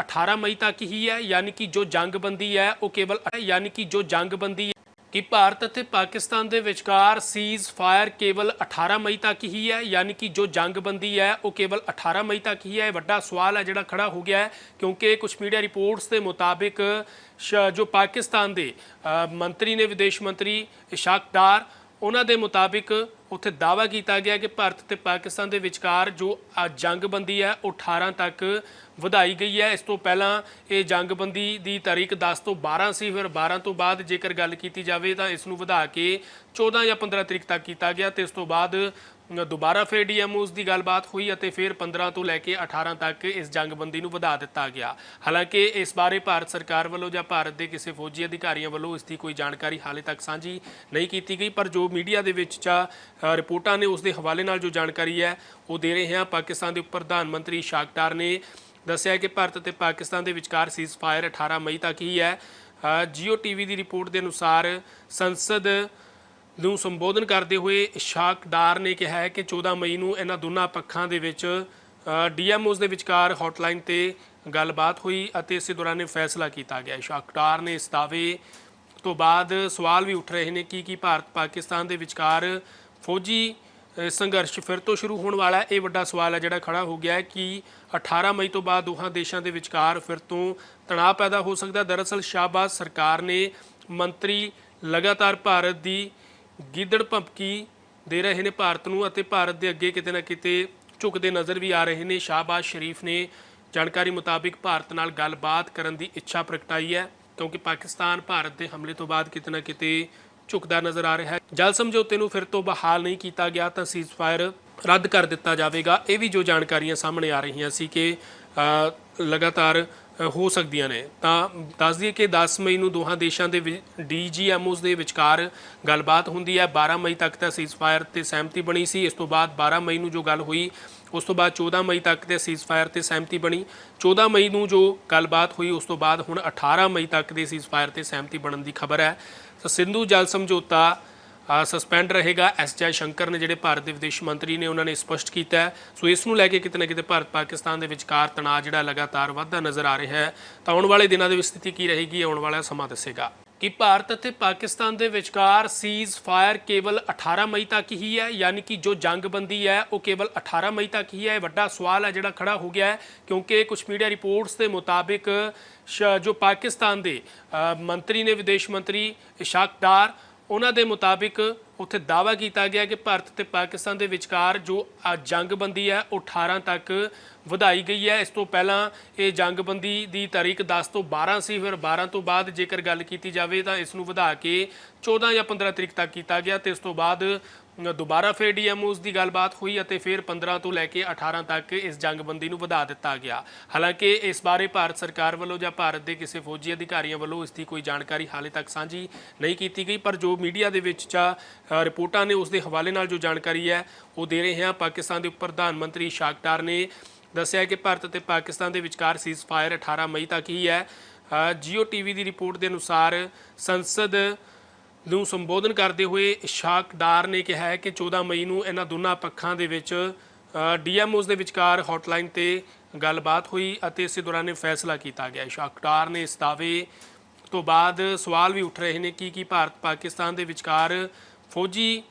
18 ਮਈ ਤੱਕ ਹੀ ਹੈ, ਯਾਨੀ ਕਿ ਜੋ ਜੰਗਬੰਦੀ ਹੈ, ਉਹ ਕੇਵਲ ਯਾਨੀ ਕਿ ਜੋ ਜੰਗਬੰਦੀ ਹੈ, ਕਿ ਭਾਰਤ ਅਤੇ ਪਾਕਿਸਤਾਨ ਦੇ ਵਿਚਕਾਰ ਸੀਜ਼ ਫਾਇਰ ਕੇਵਲ 18 ਮਈ ਤੱਕ ਹੀ ਹੈ, ਯਾਨੀ ਕਿ ਜੋ ਜੰਗਬੰਦੀ ਹੈ, ਉਹ ਕੇਵਲ 18 ਮਈ ਤੱਕ ਹੀ ਹੈ। ਇਹ ਵੱਡਾ ਸਵਾਲ ਹੈ ਜਿਹੜਾ ਖੜਾ ਹੋ ਗਿਆ ਹੈ, ਕਿਉਂਕਿ ਕੁਝ ਮੀਡੀਆ ਰਿਪੋਰਟਸ ਦੇ ਮੁਤਾਬਿਕ ਸ਼- ਜੋ ਪਾਕਿਸਤਾਨ ਦੇ ਮੰਤਰੀ ਨੇ, ਵਿਦੇਸ਼ ਮੰਤਰੀ ਇਸ਼ਾਕ ਡਾਰ ਉਹਨਾਂ ਦੇ ਮੁਤਾਬਿਕ ਉੱਥੇ ਦਾਅਵਾ ਕੀਤਾ ਗਿਆ ਕਿ ਭਾਰਤ ਤੇ ਪਾਕਿਸਤਾਨ ਦੇ ਵਿਚਕਾਰ ਜੋ ਜੰਗਬੰਦੀ ਹੈ, ਉਹ 18 ਤੱਕ ਵਧਾਈ ਗਈ ਹੈ। ਇਸ ਤੋਂ ਪਹਿਲਾਂ ਇਹ ਜੰਗਬੰਦੀ ਦੀ ਤਾਰੀਖ 10 ਤੋਂ 12 ਸੀ, ਫਿਰ 12 ਤੋਂ ਬਾਅਦ ਜੇਕਰ ਗੱਲ ਕੀਤੀ ਜਾਵੇ ਤਾਂ ਇਸ ਨੂੰ ਵਧਾ ਕੇ 14 ਜਾਂ 15 ਤਰੀਕ ਤੱਕ ਕੀਤਾ ਗਿਆ ਤੇ ਇਸ ਤੋਂ ਬਾਅਦ ਦੁਬਾਰਾ ਫਿਰ ਡੀਐਮਓਸ ਦੀ ਗੱਲਬਾਤ ਹੋਈ ਅਤੇ ਫਿਰ 15 ਤੋਂ ਲੈ ਕੇ 18 ਤੱਕ ਇਸ ਜੰਗਬੰਦੀ ਨੂੰ ਵਧਾ ਦਿੱਤਾ ਗਿਆ। ਹਾਲਾਂਕਿ ਇਸ ਬਾਰੇ ਭਾਰਤ ਸਰਕਾਰ ਵੱਲੋਂ ਜਾਂ ਭਾਰਤ ਦੇ ਕਿਸੇ ਫੌਜੀ ਅਧਿਕਾਰੀਆਂ ਵੱਲੋਂ ਇਸ ਦੀ ਕੋਈ ਜਾਣਕਾਰੀ ਹਾਲੇ ਤੱਕ ਸਾਂਝੀ ਨਹੀਂ ਕੀਤੀ ਗਈ ਪਰ ਜੋ ਮੀਡੀਆ ਦੇ ਵਿੱਚ ਜਾਂ ਰਿਪੋਰਟਾਂ ਨੇ ਉਸ ਦੇ ਹਵਾਲੇ ਨਾਲ ਜੋ ਜਾਣਕਾਰੀ ਹੈ ਉਹ ਦੇ ਰਹੇ ਹਾਂ। ਪਾਕਿਸਤਾਨ ਦੇ ਉਪ ਪ੍ਰਧਾਨ ਮੰਤਰੀ ਸ਼ਾਕਟਾਰ ਨੇ ਦੱਸਿਆ ਕਿ ਭਾਰਤ ਅਤੇ ਪਾਕਿਸਤਾਨ ਦੇ ਵਿਚਕਾਰ ਸੀਜ਼ ਫਾਇਰ 18 ਮਈ ਤੱਕ ਹੀ ਹੈ। ਅ, ਜੀਓ ਟੀਵੀ ਦੀ ਰਿਪੋਰਟ ਦੇ ਅਨੁਸਾਰ ਸੰਸਦ ਨੂੰ ਸੰਬੋਧਨ ਕਰਦੇ ਹੋਏ ਇਸ਼ਾਕ ਨੇ ਕਿਹਾ ਹੈ ਕਿ 14 ਮਈ ਨੂੰ ਇਹਨਾਂ ਦੋਨਾਂ ਪੱਖਾਂ ਦੇ ਵਿੱਚ ਡੀਐਮਓਸ ਦੇ ਵਿਚਕਾਰ ਹੌਟਲਾਈਨ ਤੇ ਗੱਲਬਾਤ ਹੋਈ ਅਤੇ ਇਸੇ ਦੌਰਾਨ ਇਹ ਫੈਸਲਾ ਕੀਤਾ ਗਿਆ। ਇਸ਼ਾਕ ਨੇ ਇਸ ਦਾਅਵੇ ਤੋਂ ਬਾਅਦ ਸਵਾਲ ਵੀ ਉੱਠ ਰਹੇ ਨੇ ਕਿ ਕੀ ਭਾਰਤ ਪਾਕਿਸਤਾਨ ਦੇ ਵਿਚਕਾਰ ਫੌਜੀ ਸੰਘਰਸ਼ ਫਿਰ ਤੋਂ ਸ਼ੁਰੂ ਹੋਣ ਵਾਲਾ ਹੈ। ਇਹ ਵੱਡਾ ਸਵਾਲ ਹੈ ਜਿਹੜਾ ਖੜਾ ਹੋ ਗਿਆ ਹੈ ਕਿ 18 ਮਈ ਤੋਂ ਬਾਅਦ ਦੋਹਾਂ ਦੇਸ਼ਾਂ ਦੇ ਵਿਚਕਾਰ ਫਿਰ ਤੋਂ ਤਣਾਅ ਪੈਦਾ ਹੋ ਸਕਦਾ ਦਰਅਸਲ ਸ਼ਾਹਬਾਜ਼ ਸਰਕਾਰ ਨੇ ਮੰਤਰੀ ਲਗਾਤਾਰ ਭਾਰਤ ਦੀ ਗਿੱਦੜ ਭੰਪਕੀ ਦੇ ਰਹੇ ਨੇ ਭਾਰਤ ਨੂੰ ਅਤੇ ਭਾਰਤ ਦੇ ਅੱਗੇ ਕਿਤੇ ਨਾ ਕਿਤੇ ਝੁਕਦੇ ਨਜ਼ਰ ਵੀ ਆ ਰਹੇ ਨੇ। ਸ਼ਾਹਬਾਜ਼ ਸ਼ਰੀਫ ਨੇ ਜਾਣਕਾਰੀ ਮੁਤਾਬਿਕ ਭਾਰਤ ਨਾਲ ਗੱਲਬਾਤ ਕਰਨ ਦੀ ਇੱਛਾ ਪ੍ਰਗਟਾਈ ਹੈ ਕਿਉਂਕਿ ਪਾਕਿਸਤਾਨ ਭਾਰਤ ਦੇ ਹਮਲੇ ਤੋਂ ਬਾਅਦ ਕਿਤੇ ਨਾ ਕਿਤੇ ਝੁਕਦਾ ਨਜ਼ਰ ਆ ਰਿਹਾ ਹੈ। ਜਲ ਸਮਝੌਤੇ ਨੂੰ ਫਿਰ ਤੋਂ ਬਹਾਲ ਨਹੀਂ ਕੀਤਾ ਗਿਆ ਤਾਂ ਸੀਜ਼ਫਾਇਰ ਰੱਦ ਕਰ ਦਿੱਤਾ ਜਾਵੇਗਾ। ਇਹ ਵੀ ਜੋ ਜਾਣਕਾਰੀਆਂ ਸਾਹਮਣੇ ਆ ਰਹੀਆਂ ਸੀ ਕਿ ਲਗਾਤਾਰ ਹੋ ਸਕਦੀਆਂ ਨੇ। ਤਾਂ ਦੱਸ ਦਈਏ ਕਿ 10 ਮਈ ਨੂੰ ਦੋਹਾਂ ਦੇਸ਼ਾਂ ਦੇ ਡੀਜੀਐਮਓਸ ਦੇ ਵਿਚਕਾਰ ਗੱਲਬਾਤ ਹੁੰਦੀ ਹੈ। 12 ਮਈ ਤੱਕ ਤਾਂ ਸੀਜ਼ਫਾਇਰ ਤੇ ਸਹਿਮਤੀ ਬਣੀ ਸੀ। ਇਸ ਤੋਂ ਬਾਅਦ 12 ਮਈ ਨੂੰ ਜੋ ਗੱਲ ਹੋਈ, ਉਸ ਤੋਂ ਬਾਅਦ 14 ਮਈ ਤੱਕ ਤੇ ਸੀਜ਼ਫਾਇਰ ਤੇ ਸਹਿਮਤੀ ਬਣੀ। 14 ਮਈ ਨੂੰ ਜੋ ਗੱਲਬਾਤ ਹੋਈ, ਉਸ ਤੋਂ ਬਾਅਦ ਹੁਣ 18 ਮਈ ਤੱਕ ਦੇ ਸੀਜ਼ਫਾਇਰ ਤੇ ਸਹਿਮਤੀ ਬਣਨ ਦੀ ਖਬਰ ਹੈ। ਸਿੰਧੂ ਜਲ ਸਮਝੌਤਾ ਸਸਪੈਂਡ ਰਹੇਗਾ ਐਸ ਜੈ ਸ਼ੰਕਰ ਨੇ, ਜਿਹੜੇ ਭਾਰਤ ਦੇ ਵਿਦੇਸ਼ ਮੰਤਰੀ ਨੇ, ਉਹਨਾਂ ਨੇ ਸਪਸ਼ਟ ਕੀਤਾ ਸੋ ਇਸ ਨੂੰ ਲੈ ਕੇ ਕਿਤੇ ਨਾ ਕਿਤੇ ਭਾਰਤ ਪਾਕਿਸਤਾਨ ਦੇ ਵਿਚਕਾਰ ਤਣਾਅ ਜਿਹੜਾ ਲਗਾਤਾਰ ਵੱਧਦਾ ਨਜ਼ਰ ਆ ਰਿਹਾ ਹੈ। ਤਾਂ ਆਉਣ ਵਾਲੇ ਦਿਨਾਂ ਦੇ ਵਿੱਚ ਸਥਿਤੀ ਕੀ ਰਹੇਗੀ ਆਉਣ ਵਾਲਾ ਸਮਾਂ ਦੱਸੇਗਾ। ਕਿ ਭਾਰਤ ਅਤੇ ਪਾਕਿਸਤਾਨ ਦੇ ਵਿਚਕਾਰ ਸੀਜ਼ ਫਾਇਰ ਕੇਵਲ 18 ਮਈ ਤੱਕ ਹੀ ਹੈ? ਯਾਨੀ ਕਿ ਜੋ ਜੰਗਬੰਦੀ ਹੈ, ਉਹ ਕੇਵਲ 18 ਮਈ ਤੱਕ ਹੀ ਹੈ? ਇਹ ਵੱਡਾ ਸਵਾਲ ਹੈ ਜਿਹੜਾ ਖੜਾ ਹੋ ਗਿਆ ਹੈ, ਕਿਉਂਕਿ ਕੁਝ ਮੀਡੀਆ ਰਿਪੋਰਟਸ ਦੇ ਮੁਤਾਬਿਕ ਸ਼- ਜੋ ਪਾਕਿਸਤਾਨ ਦੇ ਮੰਤਰੀ ਨੇ, ਵਿਦੇਸ਼ ਮੰਤਰੀ ਇਸ਼ਾਕ ਡਾਰ ਉਹਨਾਂ ਦੇ ਮੁਤਾਬਿਕ ਉੱਥੇ ਦਾਅਵਾ ਕੀਤਾ ਗਿਆ ਕਿ ਭਾਰਤ ਤੇ ਪਾਕਿਸਤਾਨ ਦੇ ਵਿਚਕਾਰ ਜੋ ਜੰਗਬੰਦੀ ਹੈ, ਉਹ 18 ਤੱਕ ਵਧਾਈ ਗਈ ਹੈ। ਇਸ ਤੋਂ ਪਹਿਲਾਂ ਇਹ ਜੰਗਬੰਦੀ ਦੀ ਤਾਰੀਖ 10 ਤੋਂ 12 ਸੀ, ਫਿਰ 12 ਤੋਂ ਬਾਅਦ ਜੇਕਰ ਗੱਲ ਕੀਤੀ ਜਾਵੇ ਤਾਂ ਇਸ ਨੂੰ ਵਧਾ ਕੇ 14 ਜਾਂ 15 ਤਰੀਕ ਤੱਕ ਕੀਤਾ ਗਿਆ ਤੇ ਇਸ ਤੋਂ ਬਾਅਦ ਦੁਬਾਰਾ ਫਿਰ ਡੀਐਮਓਸ ਦੀ ਗੱਲਬਾਤ ਹੋਈ ਅਤੇ ਫਿਰ 15 ਤੋਂ ਲੈ ਕੇ 18 ਤੱਕ ਇਸ ਜੰਗਬੰਦੀ ਨੂੰ ਵਧਾ ਦਿੱਤਾ ਗਿਆ। ਹਾਲਾਂਕਿ ਇਸ ਬਾਰੇ ਭਾਰਤ ਸਰਕਾਰ ਵੱਲੋਂ ਜਾਂ ਭਾਰਤ ਦੇ ਕਿਸੇ ਫੌਜੀ ਅਧਿਕਾਰੀਆਂ ਵੱਲੋਂ ਇਸ ਦੀ ਕੋਈ ਜਾਣਕਾਰੀ ਹਾਲੇ ਤੱਕ ਸਾਂਝੀ ਨਹੀਂ ਕੀਤੀ ਗਈ ਪਰ ਜੋ ਮੀਡੀਆ ਦੇ ਵਿੱਚ ਜਾਂ ਰਿਪੋਰਟਾਂ ਨੇ ਉਸ ਦੇ ਹਵਾਲੇ ਨਾਲ ਜੋ ਜਾਣਕਾਰੀ ਹੈ ਉਹ ਦੇ ਰਹੇ ਹਾਂ। ਪਾਕਿਸਤਾਨ ਦੇ ਉਪ ਪ੍ਰਧਾਨ ਮੰਤਰੀ ਸ਼ਾਕਟਾਰ ਨੇ ਦੱਸਿਆ ਕਿ ਭਾਰਤ ਅਤੇ ਪਾਕਿਸਤਾਨ ਦੇ ਵਿਚਕਾਰ ਸੀਜ਼ ਫਾਇਰ 18 ਮਈ ਤੱਕ ਹੀ ਹੈ। ਅ, ਜੀਓ ਟੀਵੀ ਦੀ ਰਿਪੋਰਟ ਦੇ ਅਨੁਸਾਰ ਸੰਸਦ ਨੂੰ ਸੰਬੋਧਨ ਕਰਦੇ ਹੋਏ ਇਸ਼ਾਕ ਨੇ ਕਿਹਾ ਹੈ ਕਿ 14 ਮਈ ਨੂੰ ਇਹਨਾਂ ਦੋਨਾਂ ਪੱਖਾਂ ਦੇ ਵਿੱਚ ਡੀਐਮਓਸ ਦੇ ਵਿਚਕਾਰ ਹੌਟਲਾਈਨ ਤੇ ਗੱਲਬਾਤ ਹੋਈ ਅਤੇ ਇਸੇ ਦੌਰਾਨ ਇਹ ਫੈਸਲਾ ਕੀਤਾ ਗਿਆ। ਇਸ਼ਾਕ ਨੇ ਇਸ ਦਾਅਵੇ ਤੋਂ ਬਾਅਦ ਸਵਾਲ ਵੀ ਉੱਠ ਰਹੇ ਨੇ ਕਿ ਕੀ ਭਾਰਤ ਪਾਕਿਸਤਾਨ ਦੇ ਵਿਚਕਾਰ ਫੌਜੀ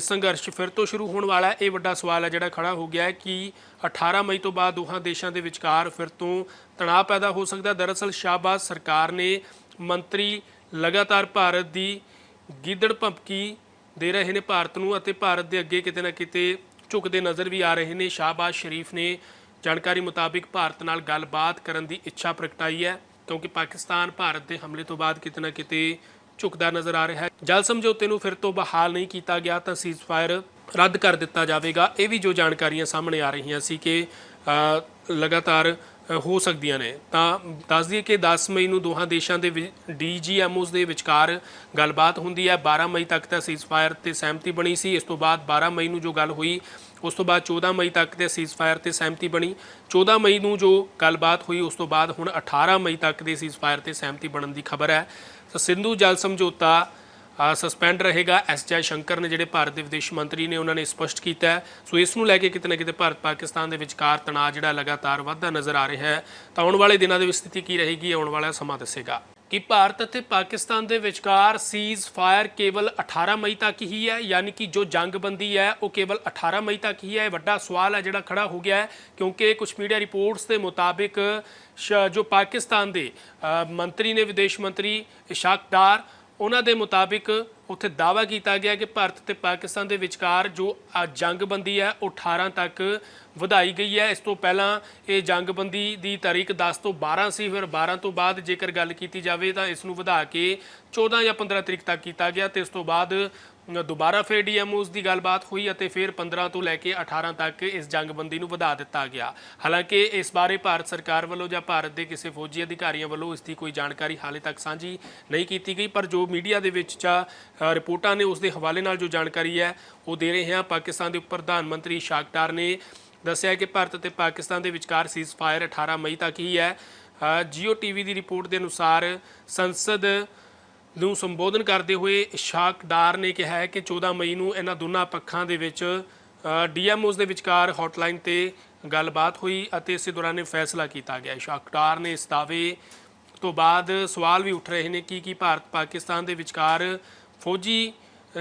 ਸੰਘਰਸ਼ ਫਿਰ ਤੋਂ ਸ਼ੁਰੂ ਹੋਣ ਵਾਲਾ ਹੈ ਇਹ ਵੱਡਾ ਸਵਾਲ ਹੈ ਜਿਹੜਾ ਖੜਾ ਹੋ ਗਿਆ ਹੈ ਕਿ 18 ਮਈ ਤੋਂ ਬਾਅਦ ਦੋਹਾਂ ਦੇਸ਼ਾਂ ਦੇ ਵਿਚਕਾਰ ਫਿਰ ਤੋਂ ਤਣਾਅ ਪੈਦਾ ਹੋ ਸਕਦਾ। ਦਰਅਸਲ ਸ਼ਾਹਬਾਜ਼ ਸਰਕਾਰ ਨੇ ਮੰਤਰੀ ਲਗਾਤਾਰ ਭਾਰਤ ਦੀ ਗਿੱਦੜ ਭੰਪਕੀ ਦੇ ਰਹੇ ਨੇ ਭਾਰਤ ਨੂੰ ਅਤੇ ਭਾਰਤ ਦੇ ਅੱਗੇ ਕਿਤੇ ਨਾ ਕਿਤੇ ਝੁਕਦੇ ਨਜ਼ਰ ਵੀ ਆ ਰਹੇ ਨੇ। ਸ਼ਾਹਬਾਜ਼ ਸ਼ਰੀਫ ਨੇ ਜਾਣਕਾਰੀ ਮੁਤਾਬਿਕ ਭਾਰਤ ਨਾਲ ਗੱਲਬਾਤ ਕਰਨ ਦੀ ਇੱਛਾ ਪ੍ਰਗਟਾਈ ਹੈ, ਕਿਉਂਕਿ ਪਾਕਿਸਤਾਨ ਭਾਰਤ ਦੇ ਹਮਲੇ ਤੋਂ ਬਾਅਦ ਕਿਤੇ ਨਾ ਕਿਤੇ ਝੁਕਦਾ ਨਜ਼ਰ ਆ ਰਿਹਾ ਹੈ। ਜਲ ਸਮਝੌਤੇ ਨੂੰ ਫਿਰ ਤੋਂ ਬਹਾਲ ਨਹੀਂ ਕੀਤਾ ਗਿਆ ਤਾਂ ਸੀਜ਼ਫਾਇਰ ਰੱਦ ਕਰ ਦਿੱਤਾ ਜਾਵੇਗਾ। ਇਹ ਵੀ ਜੋ ਜਾਣਕਾਰੀਆਂ ਸਾਹਮਣੇ ਆ ਰਹੀਆਂ ਸੀ ਕਿ ਲਗਾਤਾਰ ਹੋ ਸਕਦੀਆਂ ਨੇ। ਤਾਂ ਦੱਸ ਦਈਏ ਕਿ 10 ਮਈ ਨੂੰ ਦੋਹਾਂ ਦੇਸ਼ਾਂ ਦੇ ਡੀਜੀਐਮਓਸ ਦੇ ਵਿਚਕਾਰ ਗੱਲਬਾਤ ਹੁੰਦੀ ਹੈ। 12 ਮਈ ਤੱਕ ਤਾਂ ਸੀਜ਼ਫਾਇਰ ਤੇ ਸਹਿਮਤੀ ਬਣੀ ਸੀ। ਇਸ ਤੋਂ ਬਾਅਦ 12 ਮਈ ਨੂੰ ਜੋ ਗੱਲ ਹੋਈ, ਉਸ ਤੋਂ ਬਾਅਦ 14 ਮਈ ਤੱਕ ਤੇ ਸੀਜ਼ਫਾਇਰ ਤੇ ਸਹਿਮਤੀ ਬਣੀ। 14 ਮਈ ਨੂੰ ਜੋ ਗੱਲਬਾਤ ਹੋਈ, ਉਸ ਤੋਂ ਬਾਅਦ ਹੁਣ 18 ਮਈ ਤੱਕ ਦੇ ਸੀਜ਼ਫਾਇਰ ਤੇ ਸਹਿਮਤੀ ਬਣਨ ਦੀ ਖਬਰ ਹੈ। ਸਿੰਧੂ ਜਲ ਸਮਝੌਤਾ ਸਸਪੈਂਡ ਰਹੇਗਾ ਐਸ ਜੈ ਸ਼ੰਕਰ ਨੇ, ਜਿਹੜੇ ਭਾਰਤ ਦੇ ਵਿਦੇਸ਼ ਮੰਤਰੀ ਨੇ, ਉਹਨਾਂ ਨੇ ਸਪਸ਼ਟ ਕੀਤਾ ਹੈ। ਸੋ ਇਸ ਨੂੰ ਲੈ ਕੇ ਕਿਤੇ ਨਾ ਕਿਤੇ ਭਾਰਤ ਪਾਕਿਸਤਾਨ ਦੇ ਵਿਚਕਾਰ ਤਣਾਅ ਜਿਹੜਾ ਲਗਾਤਾਰ ਵੱਧਦਾ ਨਜ਼ਰ ਆ ਰਿਹਾ ਹੈ। ਤਾਂ ਆਉਣ ਵਾਲੇ ਦਿਨਾਂ ਦੇ ਵਿੱਚ ਸਥਿਤੀ ਕੀ ਰਹੇਗੀ, ਆਉਣ ਵਾਲਾ ਸਮਾਂ ਦੱਸੇਗਾ। ਕਿ ਭਾਰਤ ਅਤੇ ਪਾਕਿਸਤਾਨ ਦੇ ਵਿਚਕਾਰ ਸੀਜ਼ ਫਾਇਰ ਕੇਵਲ 18 ਮਈ ਤੱਕ ਹੀ ਹੈ, ਯਾਨੀ ਕਿ ਜੋ ਜੰਗਬੰਦੀ ਹੈ, ਉਹ ਕੇਵਲ 18 ਮਈ ਤੱਕ ਹੀ ਹੈ? ਇਹ ਵੱਡਾ ਸਵਾਲ ਹੈ ਜਿਹੜਾ ਖੜਾ ਹੋ ਗਿਆ ਹੈ, ਕਿਉਂਕਿ ਕੁਝ ਮੀਡੀਆ ਰਿਪੋਰਟਸ ਦੇ ਮੁਤਾਬਿਕ ਸ਼- ਜੋ ਪਾਕਿਸਤਾਨ ਦੇ ਮੰਤਰੀ ਨੇ, ਵਿਦੇਸ਼ ਮੰਤਰੀ ਇਸ਼ਾਕ ਡਾਰ ਉਹਨਾਂ ਦੇ ਮੁਤਾਬਿਕ ਉੱਥੇ ਦਾਅਵਾ ਕੀਤਾ ਗਿਆ ਕਿ ਭਾਰਤ ਤੇ ਪਾਕਿਸਤਾਨ ਦੇ ਵਿਚਕਾਰ ਜੋ ਜੰਗਬੰਦੀ ਹੈ, ਉਹ 18 ਤੱਕ ਵਧਾਈ ਗਈ ਹੈ। ਇਸ ਤੋਂ ਪਹਿਲਾਂ ਇਹ ਜੰਗਬੰਦੀ ਦੀ ਤਾਰੀਖ 10 ਤੋਂ 12 ਸੀ, ਫਿਰ 12 ਤੋਂ ਬਾਅਦ ਜੇਕਰ ਗੱਲ ਕੀਤੀ ਜਾਵੇ ਤਾਂ ਇਸ ਨੂੰ ਵਧਾ ਕੇ 14 ਜਾਂ 15 ਤਰੀਕ ਤੱਕ ਕੀਤਾ ਗਿਆ ਤੇ ਇਸ ਤੋਂ ਬਾਅਦ ਦੁਬਾਰਾ ਫਿਰ ਡੀਐਮਓਸ ਦੀ ਗੱਲਬਾਤ ਹੋਈ ਅਤੇ ਫਿਰ 15 ਤੋਂ ਲੈ ਕੇ 18 ਤੱਕ ਇਸ ਜੰਗਬੰਦੀ ਨੂੰ ਵਧਾ ਦਿੱਤਾ ਗਿਆ। ਹਾਲਾਂਕਿ ਇਸ ਬਾਰੇ ਭਾਰਤ ਸਰਕਾਰ ਵੱਲੋਂ ਜਾਂ ਭਾਰਤ ਦੇ ਕਿਸੇ ਫੌਜੀ ਅਧਿਕਾਰੀਆਂ ਵੱਲੋਂ ਇਸ ਦੀ ਕੋਈ ਜਾਣਕਾਰੀ ਹਾਲੇ ਤੱਕ ਸਾਂਝੀ ਨਹੀਂ ਕੀਤੀ ਗਈ ਪਰ ਜੋ ਮੀਡੀਆ ਦੇ ਵਿੱਚ ਜਾਂ ਰਿਪੋਰਟਾਂ ਨੇ ਉਸ ਦੇ ਹਵਾਲੇ ਨਾਲ ਜੋ ਜਾਣਕਾਰੀ ਹੈ ਉਹ ਦੇ ਰਹੇ ਹਾਂ। ਪਾਕਿਸਤਾਨ ਦੇ ਉਪ ਪ੍ਰਧਾਨ ਮੰਤਰੀ ਸ਼ਾਕਟਾਰ ਨੇ ਦੱਸਿਆ ਕਿ ਭਾਰਤ ਅਤੇ ਪਾਕਿਸਤਾਨ ਦੇ ਵਿਚਕਾਰ ਸੀਜ਼ ਫਾਇਰ 18 ਮਈ ਤੱਕ ਹੀ ਹੈ। ਅ, ਜੀਓ ਟੀਵੀ ਦੀ ਰਿਪੋਰਟ ਦੇ ਅਨੁਸਾਰ ਸੰਸਦ ਨੂੰ ਸੰਬੋਧਨ ਕਰਦੇ ਹੋਏ ਇਸ਼ਾਕ ਨੇ ਕਿਹਾ ਹੈ ਕਿ 14 ਮਈ ਨੂੰ ਇਹਨਾਂ ਦੋਨਾਂ ਪੱਖਾਂ ਦੇ ਵਿੱਚ ਡੀਐਮਓਸ ਦੇ ਵਿਚਕਾਰ ਹੌਟਲਾਈਨ ਤੇ ਗੱਲਬਾਤ ਹੋਈ ਅਤੇ ਇਸੇ ਦੌਰਾਨ ਇਹ ਫੈਸਲਾ ਕੀਤਾ ਗਿਆ। ਇਸ਼ਾਕ ਨੇ ਇਸ ਦਾਅਵੇ ਤੋਂ ਬਾਅਦ ਸਵਾਲ ਵੀ ਉੱਠ ਰਹੇ ਨੇ ਕਿ ਕੀ ਭਾਰਤ ਪਾਕਿਸਤਾਨ ਦੇ ਵਿਚਕਾਰ ਫੌਜੀ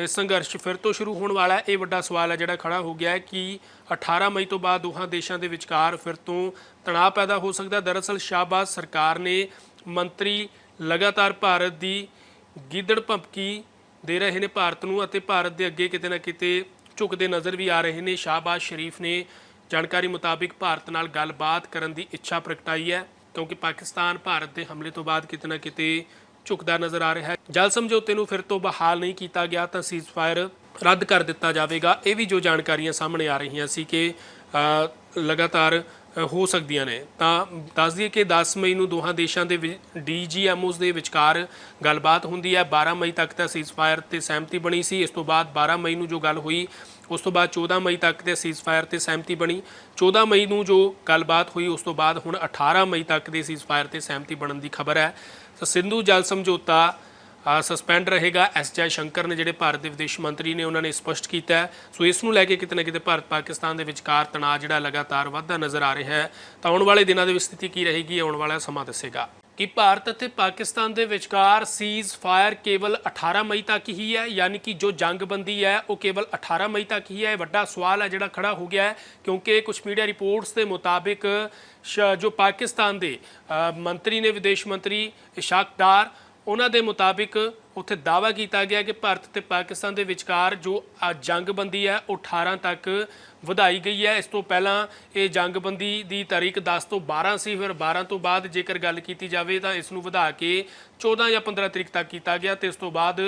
ਸੰਘਰਸ਼ ਫਿਰ ਤੋਂ ਸ਼ੁਰੂ ਹੋਣ ਵਾਲਾ ਹੈ ਇਹ ਵੱਡਾ ਸਵਾਲ ਹੈ ਜਿਹੜਾ ਖੜਾ ਹੋ ਗਿਆ ਹੈ ਕਿ 18 ਮਈ ਤੋਂ ਬਾਅਦ ਦੋਹਾਂ ਦੇਸ਼ਾਂ ਦੇ ਵਿਚਕਾਰ ਫਿਰ ਤੋਂ ਤਣਾਅ ਪੈਦਾ ਹੋ ਸਕਦਾ ਦਰਅਸਲ ਸ਼ਾਹਬਾਜ਼ ਸਰਕਾਰ ਨੇ ਮੰਤਰੀ ਲਗਾਤਾਰ ਭਾਰਤ ਦੀ ਗਿੱਦੜ ਭੰਪਕੀ ਦੇ ਰਹੇ ਨੇ ਭਾਰਤ ਨੂੰ ਅਤੇ ਭਾਰਤ ਦੇ ਅੱਗੇ ਕਿਤੇ ਨਾ ਕਿਤੇ ਝੁਕਦੇ ਨਜ਼ਰ ਵੀ ਆ ਰਹੇ ਨੇ। ਸ਼ਾਹਬਾਜ਼ ਸ਼ਰੀਫ ਨੇ ਜਾਣਕਾਰੀ ਮੁਤਾਬਿਕ ਭਾਰਤ ਨਾਲ ਗੱਲਬਾਤ ਕਰਨ ਦੀ ਇੱਛਾ ਪ੍ਰਗਟਾਈ ਹੈ, ਕਿਉਂਕਿ ਪਾਕਿਸਤਾਨ ਭਾਰਤ ਦੇ ਹਮਲੇ ਤੋਂ ਬਾਅਦ ਕਿਤੇ ਨਾ ਕਿਤੇ ਝੁਕਦਾ ਨਜ਼ਰ ਆ ਰਿਹਾ ਹੈ। ਜਲ ਸਮਝੌਤੇ ਨੂੰ ਫਿਰ ਤੋਂ ਬਹਾਲ ਨਹੀਂ ਕੀਤਾ ਗਿਆ ਤਾਂ ਸੀਜ਼ਫਾਇਰ ਰੱਦ ਕਰ ਦਿੱਤਾ ਜਾਵੇਗਾ। ਇਹ ਵੀ ਜੋ ਜਾਣਕਾਰੀਆਂ ਸਾਹਮਣੇ ਆ ਰਹੀਆਂ ਸੀ ਕਿ ਲਗਾਤਾਰ ਹੋ ਸਕਦੀਆਂ ਨੇ। ਤਾਂ ਦੱਸ ਦਈਏ ਕਿ 10 ਮਈ ਨੂੰ ਦੋਹਾਂ ਦੇਸ਼ਾਂ ਦੇ ਡੀਜੀਐਮਓਸ ਦੇ ਵਿਚਕਾਰ ਗੱਲਬਾਤ ਹੁੰਦੀ ਹੈ। 12 ਮਈ ਤੱਕ ਤਾਂ ਸੀਜ਼ਫਾਇਰ ਤੇ ਸਹਿਮਤੀ ਬਣੀ ਸੀ। ਇਸ ਤੋਂ ਬਾਅਦ 12 ਮਈ ਨੂੰ ਜੋ ਗੱਲ ਹੋਈ, ਉਸ ਤੋਂ ਬਾਅਦ 14 ਮਈ ਤੱਕ ਤੇ ਸੀਜ਼ਫਾਇਰ ਤੇ ਸਹਿਮਤੀ ਬਣੀ। 14 ਮਈ ਨੂੰ ਜੋ ਗੱਲਬਾਤ ਹੋਈ, ਉਸ ਤੋਂ ਬਾਅਦ ਹੁਣ 18 ਮਈ ਤੱਕ ਦੇ ਸੀਜ਼ਫਾਇਰ ਤੇ ਸਹਿਮਤੀ ਬਣਨ ਦੀ ਖਬਰ ਹੈ। ਤਾਂ ਸਿੰਧੂ ਜਲ ਸਮਝੌਤਾ ਸਸਪੈਂਡ ਰਹੇਗਾ ਐਸ ਜੈ ਸ਼ੰਕਰ ਨੇ, ਜਿਹੜੇ ਭਾਰਤ ਦੇ ਵਿਦੇਸ਼ ਮੰਤਰੀ ਨੇ, ਉਹਨਾਂ ਨੇ ਸਪਸ਼ਟ ਕੀਤਾ ਹੈ। ਸੋ ਇਸ ਨੂੰ ਲੈ ਕੇ ਕਿਤੇ ਨਾ ਕਿਤੇ ਭਾਰਤ ਪਾਕਿਸਤਾਨ ਦੇ ਵਿਚਕਾਰ ਤਣਾਅ ਜਿਹੜਾ ਲਗਾਤਾਰ ਵੱਧਦਾ ਨਜ਼ਰ ਆ ਰਿਹਾ ਹੈ। ਤਾਂ ਆਉਣ ਵਾਲੇ ਦਿਨਾਂ ਦੇ ਵਿੱਚ ਸਥਿਤੀ ਕੀ ਰਹੇਗੀ ਆਉਣ ਵਾਲਾ ਸਮਾਂ ਦੱਸੇਗਾ। ਕਿ ਭਾਰਤ ਅਤੇ ਪਾਕਿਸਤਾਨ ਦੇ ਵਿਚਕਾਰ ਸੀਜ਼ ਫਾਇਰ ਕੇਵਲ 18 ਮਈ ਤੱਕ ਹੀ ਹੈ, ਯਾਨੀ ਕਿ ਜੋ ਜੰਗਬੰਦੀ ਹੈ, ਉਹ ਕੇਵਲ 18 ਮਈ ਤੱਕ ਹੀ ਹੈ? ਇਹ ਵੱਡਾ ਸਵਾਲ ਹੈ ਜਿਹੜਾ ਖੜਾ ਹੋ ਗਿਆ ਹੈ, ਕਿਉਂਕਿ ਕੁਝ ਮੀਡੀਆ ਰਿਪੋਰਟਸ ਦੇ ਮੁਤਾਬਿਕ ਸ਼- ਜੋ ਪਾਕਿਸਤਾਨ ਦੇ ਮੰਤਰੀ ਨੇ, ਵਿਦੇਸ਼ ਮੰਤਰੀ ਇਸ਼ਾਕ ਡਾਰ ਉਹਨਾਂ ਦੇ ਮੁਤਾਬਿਕ ਉੱਥੇ ਦਾਅਵਾ ਕੀਤਾ ਗਿਆ ਕਿ ਭਾਰਤ ਤੇ ਪਾਕਿਸਤਾਨ ਦੇ ਵਿਚਕਾਰ ਜੋ ਜੰਗਬੰਦੀ ਹੈ, ਉਹ 18 ਤੱਕ ਵਧਾਈ ਗਈ ਹੈ। ਇਸ ਤੋਂ ਪਹਿਲਾਂ ਇਹ ਜੰਗਬੰਦੀ ਦੀ ਤਾਰੀਖ 10 ਤੋਂ 12 ਸੀ, ਫਿਰ 12 ਤੋਂ ਬਾਅਦ ਜੇਕਰ ਗੱਲ ਕੀਤੀ ਜਾਵੇ ਤਾਂ ਇਸ ਨੂੰ ਵਧਾ ਕੇ 14 ਜਾਂ 15 ਤਰੀਕ ਤੱਕ ਕੀਤਾ ਗਿਆ ਤੇ ਇਸ ਤੋਂ ਬਾਅਦ